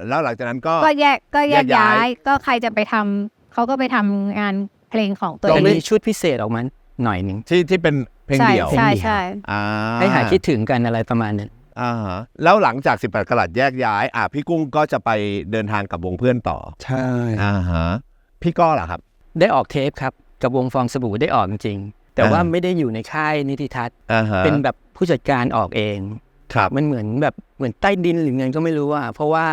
Speaker 2: แล้วหลังจากนั้นก็
Speaker 4: ก็แยกก็แย
Speaker 2: แย
Speaker 4: ก
Speaker 2: กย้า
Speaker 4: ย้าย ย ก็ใครจะไปทำเขาก็ไปทำงานเพลงของตัว
Speaker 5: แต่
Speaker 4: เอง
Speaker 5: มีชุดพิเศษออกมาหน่อยหนึ่ง
Speaker 2: ที่ที่เป็นเพลง
Speaker 4: ใช่
Speaker 2: เดี่ยว
Speaker 4: ใช่
Speaker 5: เพลงเดี่ยว
Speaker 4: ใช่
Speaker 2: อ่า
Speaker 5: ให้หายคิดถึงกันอะไรประมาณนั้น
Speaker 2: อ่าฮะแล้วหลังจาก 18กะลัดแยกย้าย อะพี่กุ้งก็จะไปเดินทางกับวงเพื่อนต่อ
Speaker 3: ใช่
Speaker 2: อ่าฮะพี่ก้อล่ะครับ
Speaker 5: ได้ออกเทปครับ กับวงฟองสบู่ได้ออกจริงๆ แต่ว่า
Speaker 2: อ่า
Speaker 5: ไม่ได้อยู่ในค่ายนิติทัศน์
Speaker 2: อ่าฮะ
Speaker 5: เป็นแบบผู้จัดการออกเอง
Speaker 2: ครับ
Speaker 5: มันเหมือนแบบเหมือนใต้ดินหรือไงก็ไม่รู้อะเพราะว่า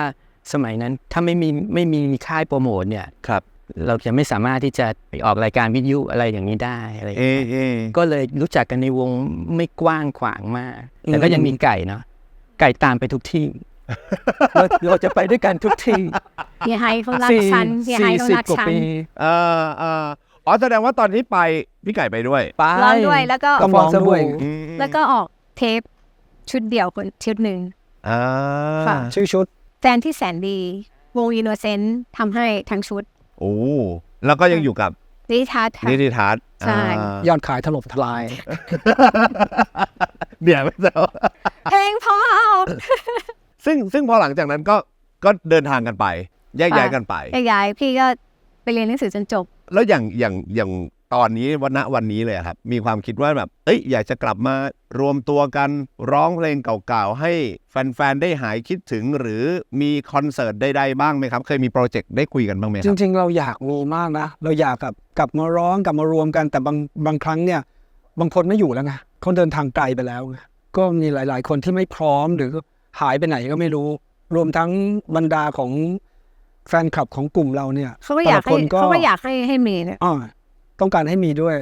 Speaker 5: สมัยนั้นถ้าไม่มีไม่มีค่ายโปรโมทเนี่ย
Speaker 2: ครับ
Speaker 5: เราจะไม่สามารถที่จะไปออกรายการวิทยุอะไรอย่างนี้ได้อะไรอย่าง
Speaker 2: เอ
Speaker 5: เงี้ย
Speaker 2: เอ
Speaker 5: ก็เลยรู้จักกันในวงไม่กว้างขวางมากแต่ก็ยังมีไก่เนาะไก่ตามไปทุกที่เราเราจะไปด้วยกันทุกที่
Speaker 4: เฮียไฮเขารัก
Speaker 5: สี่
Speaker 4: ฉันเฮียไฮ
Speaker 5: สี่
Speaker 4: เขา
Speaker 5: สิบ
Speaker 4: รัก
Speaker 5: กว่า
Speaker 4: ฉัน
Speaker 5: ปี
Speaker 2: เออเออ อ๋อแสดงว่าตอนที่ไปพี่ไก่ไปด้วย
Speaker 5: ไป
Speaker 4: ร้องด้วยแล้วก็
Speaker 5: กระฟองสบู่
Speaker 2: อืม
Speaker 4: แล้วก็ออกเทปชุดเดี่ยวคนชุดหนึ่ง
Speaker 2: อ่า
Speaker 4: ค่ะ
Speaker 3: ชื่อชุด
Speaker 4: แฟนที่แสนดีวงอินโนเซนต์ทำให้ทั้งชุด
Speaker 2: โอ้แล้วก็ยังอยู่กับ
Speaker 4: นิทัศน์ค่ะ
Speaker 2: นิติทัศน์
Speaker 4: ใช่
Speaker 2: อ่าย
Speaker 3: อดขายถล่มทลาย
Speaker 2: เดี๋ยวไม่เจอ
Speaker 4: เพลงเพอ
Speaker 2: ซึ่งซึ่งพอหลังจากนั้นก็ก็เดินทางกันไป แยกย้ายกันไป
Speaker 4: ย้ายๆพี่ก็ไปเรียนหนังสือจนจบ
Speaker 2: แล้วอย่างอย่างอย่างตอนนี้วันณวันนี้เลยครับ มีความคิดว่าแบบ เอ้ยอยากจะกลับมารวมตัวกันร้องเพลงเก่าๆ ให้แฟนๆ ได้หายคิดถึงหรือมีคอนเสิร์ตใดๆบ้างไหมครับ เคยมีโปรเจกต์ได้คุยกันบ้างไหมค
Speaker 3: จ
Speaker 2: รับ
Speaker 3: ริงๆ เราอยากมีมากนะ เราอยากกับกลับมาร้องกลับมารวมกันแต่บางบางครั้งเนี่ย บางคนไม่อยู่แล้วไงเขาเดินทางไกลไปแล้วไงก็มีหลาย ๆ คนที่ไม่พร้อมหรือหายไปไหนก็ไม่รู้ รวมทั้งบรรดาของ แฟนคลับของกลุ่มเราเนี่ย
Speaker 4: เขาก็อยาก
Speaker 3: แต่ละ
Speaker 4: ให้
Speaker 3: คนก็
Speaker 4: เขาก็อยากให้ให้มีเนี่ย
Speaker 3: อ่าต้องการให้มีด้วย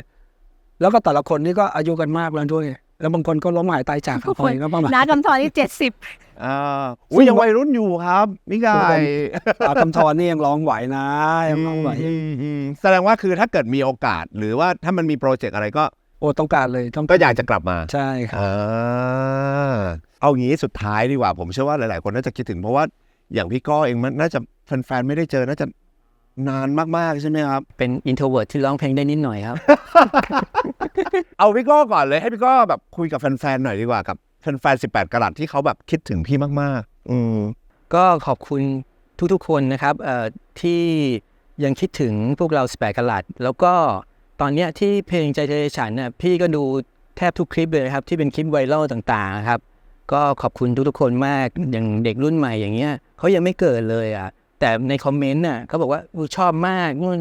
Speaker 3: แล้วก็แต่ละคนนี่ก็อายุกันมากแล้วด้วย แล้วบางคนก็ล้มหายตายจากกันไปก็ประมาณ
Speaker 4: น้ากำธรนี่เจ็ดสิบ
Speaker 2: อ่าอุ้ยยังวัยรุ่นอยู่ครับพี่ไก่
Speaker 3: ปากคำทอนนี่ยังร้องไหวนะยังร้องไหว
Speaker 2: อืมอืมแสดงว่าคือถ้าเกิดมีโอกาส หรือว่าถ้ามันมีโปรเจกต์อะไรก็
Speaker 3: โอ้ต้องการเลยต้อง
Speaker 2: ก็อยากจะกลับมา
Speaker 3: ใช่ครับ
Speaker 2: อ่าเอางี้สุดท้ายดีกว่า ผมเชื่อว่าหลาย ๆ คนน่าจะคิดถึงเพราะว่าอย่างพี่ก้อเองมันน่าจะ แฟนๆไม่ได้เจอน่าจะนานมากๆใช่ไหมครับ
Speaker 5: เป็นอินโทรเวิร์ดที่ร้องเพลงได้นิดหน่อยครับ
Speaker 2: เอาพี่ก้อก่อนเลยให้พี่ก้อแบบคุยกับแฟนๆหน่อยดีกว่ากับแฟนๆ18กะรัตที่เขาแบบคิดถึงพี่มาก ๆ อืม
Speaker 5: ก็ขอบคุณทุกๆคนนะครับเอ่อที่ยังคิดถึงพวกเราสแปกกลัด แล้วก็ตอนเนี้ยที่เพลงใจใจฉันน่ะพี่ก็ดูแทบทุกคลิปเลยนะครับ ที่เป็นคลิปไวรัลต่างๆครับ ก็ขอบคุณทุกๆคนมากอย่างเด็กรุ่นใหม่อย่างเงี้ยเขายังไม่เกิดเลยอะ แต่ในคอมเมนต์น่ะเขาบอกว่าอู้ชอบมากนู่น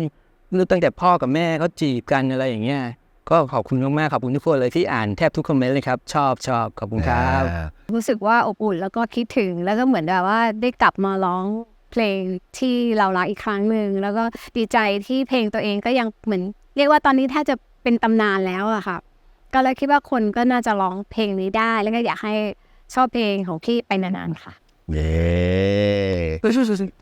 Speaker 5: รู้ตั้งแต่พ่อกับแม่เขาจีบกันอะไรอย่างเงี้ยก็ขอบคุณมากๆขอบคุณทุกคนเลยที่อ่านแทบทุกคอมเมนต์เลยครับชอบชอบขอบคุณครับ
Speaker 4: รู้สึกว่าอบอุ่นแล้วก็คิดถึงแล้วก็เหมือนแบบว่าได้กลับมาร้องเพลงที่เรารักอีกครั้งหนึ่งแล้วก็ดีใจที่เพลงตัวเองก็ยังเหมือน เรียกว่าตอนนี้แทบจะเป็นตำนานแล้วอะค่ะ ก็เลยคิดว่าคนก็น่าจะร้องเพลงนี้ได้ แล้วก็อยากให้ชอบเพลงของพี่ไปนานๆค่ะ
Speaker 2: เย้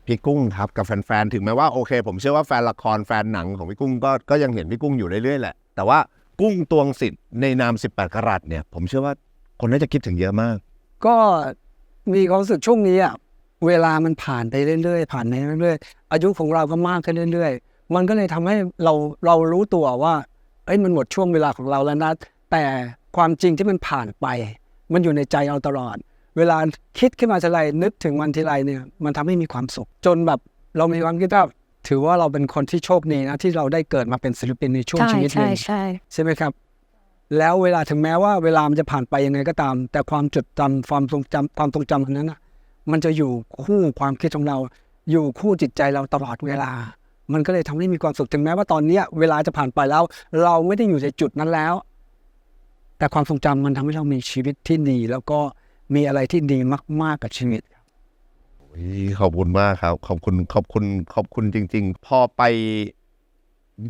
Speaker 2: พี่กุ้งครับกับแฟนๆถึงแม้ว่าโอเค ผมเชื่อว่าแฟนละครแฟนหนังของพี่กุ้งก็ก็ยังเห็นพี่กุ้งอยู่เรื่อยๆแหละ แต่ว่ากุ้งตวงสิทธิ์ในนาม 18กะรัตเนี่ย ผมเชื่อว่าคนน่าจะคิดถึงเยอะมาก
Speaker 3: ก็มีความรู้สึกช่วงนี้อะเวลามันผ่านไปเรื่อยๆ ผ่านไปเรื่อยๆ อายุของเราก็มากขึ้นเรื่อย ๆ มันก็เลยทำให้เราเรารู้ตัวว่าเอ้ยมันหมดช่วงเวลาของเราแล้วนะแต่ความจริงที่มันผ่านไป มันอยู่ในใจเราตลอด เวลาคิดขึ้นมาทีไรนึกถึงวันทีไรเนี่ยมันทำให้มีความสุข จนแบบเรามีความคิดว่าถือว่าเราเป็นคนที่โชคดีนะที่เราได้เกิดมาเป็นศิลปินในช่วง
Speaker 4: ใช่
Speaker 3: ชีวิตห
Speaker 4: ใช่
Speaker 3: นึ่ง
Speaker 4: ใช่
Speaker 3: ใช่ไหมครับ แล้วเวลาถึงแม้ว่าเวลามันจะผ่านไปยังไงก็ตาม แต่ความจดจำความทรงจำความทรงจำอันนั้นนะมันจะอยู่คู่ความคิดของเรา อยู่คู่จิตใจเราตลอดเวลา มันก็เลยทำให้มีความสุขถึงแม้ว่าตอนเนี้ย เวลาจะผ่านไปแล้ว เราไม่ได้อยู่ในจุดนั้นแล้ว แต่ความทรงจำมันทำให้เรามีชีวิตที่ดีแล้วก็ มีอะไรที่ดีมาก ๆ กับชีวิต
Speaker 2: ขอบคุณมากครับ ขอบคุณขอบคุณขอบคุณจริง ๆ พอไป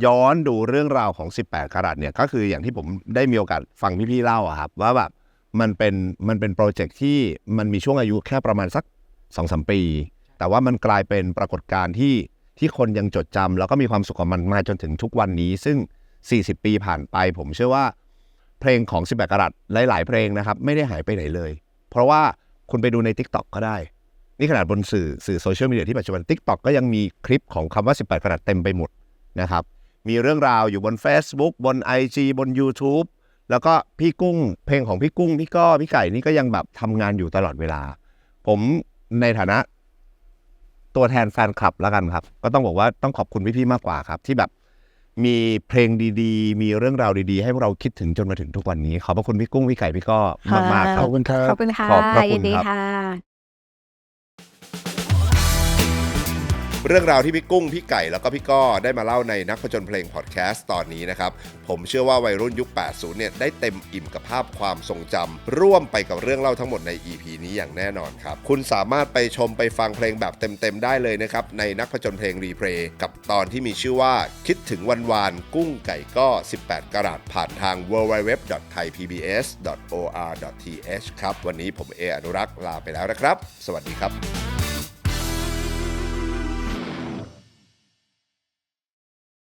Speaker 2: ย้อนดูเรื่องราวของ 18 กรัตเนี่ย ก็คืออย่างที่ผมได้มีโอกาสฟังพี่ๆเล่าอะครับ ว่าแบบมันเป็นมันเป็นโปรเจกต์ที่มันมีช่วงอายุแค่ประมาณสักสองสมปี แต่ว่ามันกลายเป็นปรากฏการณ์ที่ที่คนยังจดจำแล้วก็มีความสุขกับมันมาจนถึงทุกวันนี้ ซึ่ง 40 ปีผ่านไป ผมเชื่อว่า เพลงของ 18 กรัตหลาย ๆ เพลงนะครับ ไม่ได้หายไปไหนเลย เพราะว่าคุณไปดูใน TikTok ก็ได้ นี่ขนาดบนสื่อสื่อโซเชียลมีเดียที่ปัจจุบัน TikTok ก็ยังมีคลิปของคำว่า 18กะรัตเต็มไปหมดนะครับ มีเรื่องราวอยู่บน Facebook บน IG บน YouTube แล้วก็พี่กุ้งเพลงของพี่กุ้งพี่ก้อพี่ไก่นี่ก็ยังแบบทำงานอยู่ตลอดเวลา ผมในฐานะตัวแทนแฟนคลับแล้วกันครับ ก็ต้องบอกว่าต้องขอบคุณพี่ๆมากกว่าครับ ที่แบบ มีเพลงดีๆ มีเรื่องราวดีๆ ให้พวกเราคิดถึงจนมาถึงทุกวันนี้ ขอบพระคุณพี่กุ้งพี่ไก่พี่ก้อมากๆค
Speaker 3: ข
Speaker 2: รั
Speaker 3: อบบคุณครับ
Speaker 4: ขอบคุณค่ะ
Speaker 2: ขอบพระคุณ
Speaker 4: ยินดี
Speaker 2: ครับ
Speaker 4: ค่ะ
Speaker 1: เรื่องราวที่พี่กุ้ง พี่ไก่แล้วก็พี่ก้อได้มาเล่าในนักผจญเพลงพอดแคสต์ตอนนี้นะครับ ผมเชื่อว่าวัยรุ่นยุค 80 เนี่ยได้เต็มอิ่มกับภาพความทรงจำร่วมไปกับเรื่องเล่าทั้งหมดใน EP นี้อย่างแน่นอนครับ คุณสามารถไปชมไปฟังเพลงแบบเต็มๆได้เลยนะครับ ในนักผจญเพลงรีเพลย์กับตอนที่มีชื่อว่าคิดถึงวันวานกุ้งไก่ก้อ 18 กรัตผ่านทาง www.thaipbs.or.th ครับ วันนี้ผมเออนุรักษ์ลาไปแล้วนะครับ สวัสดีครับ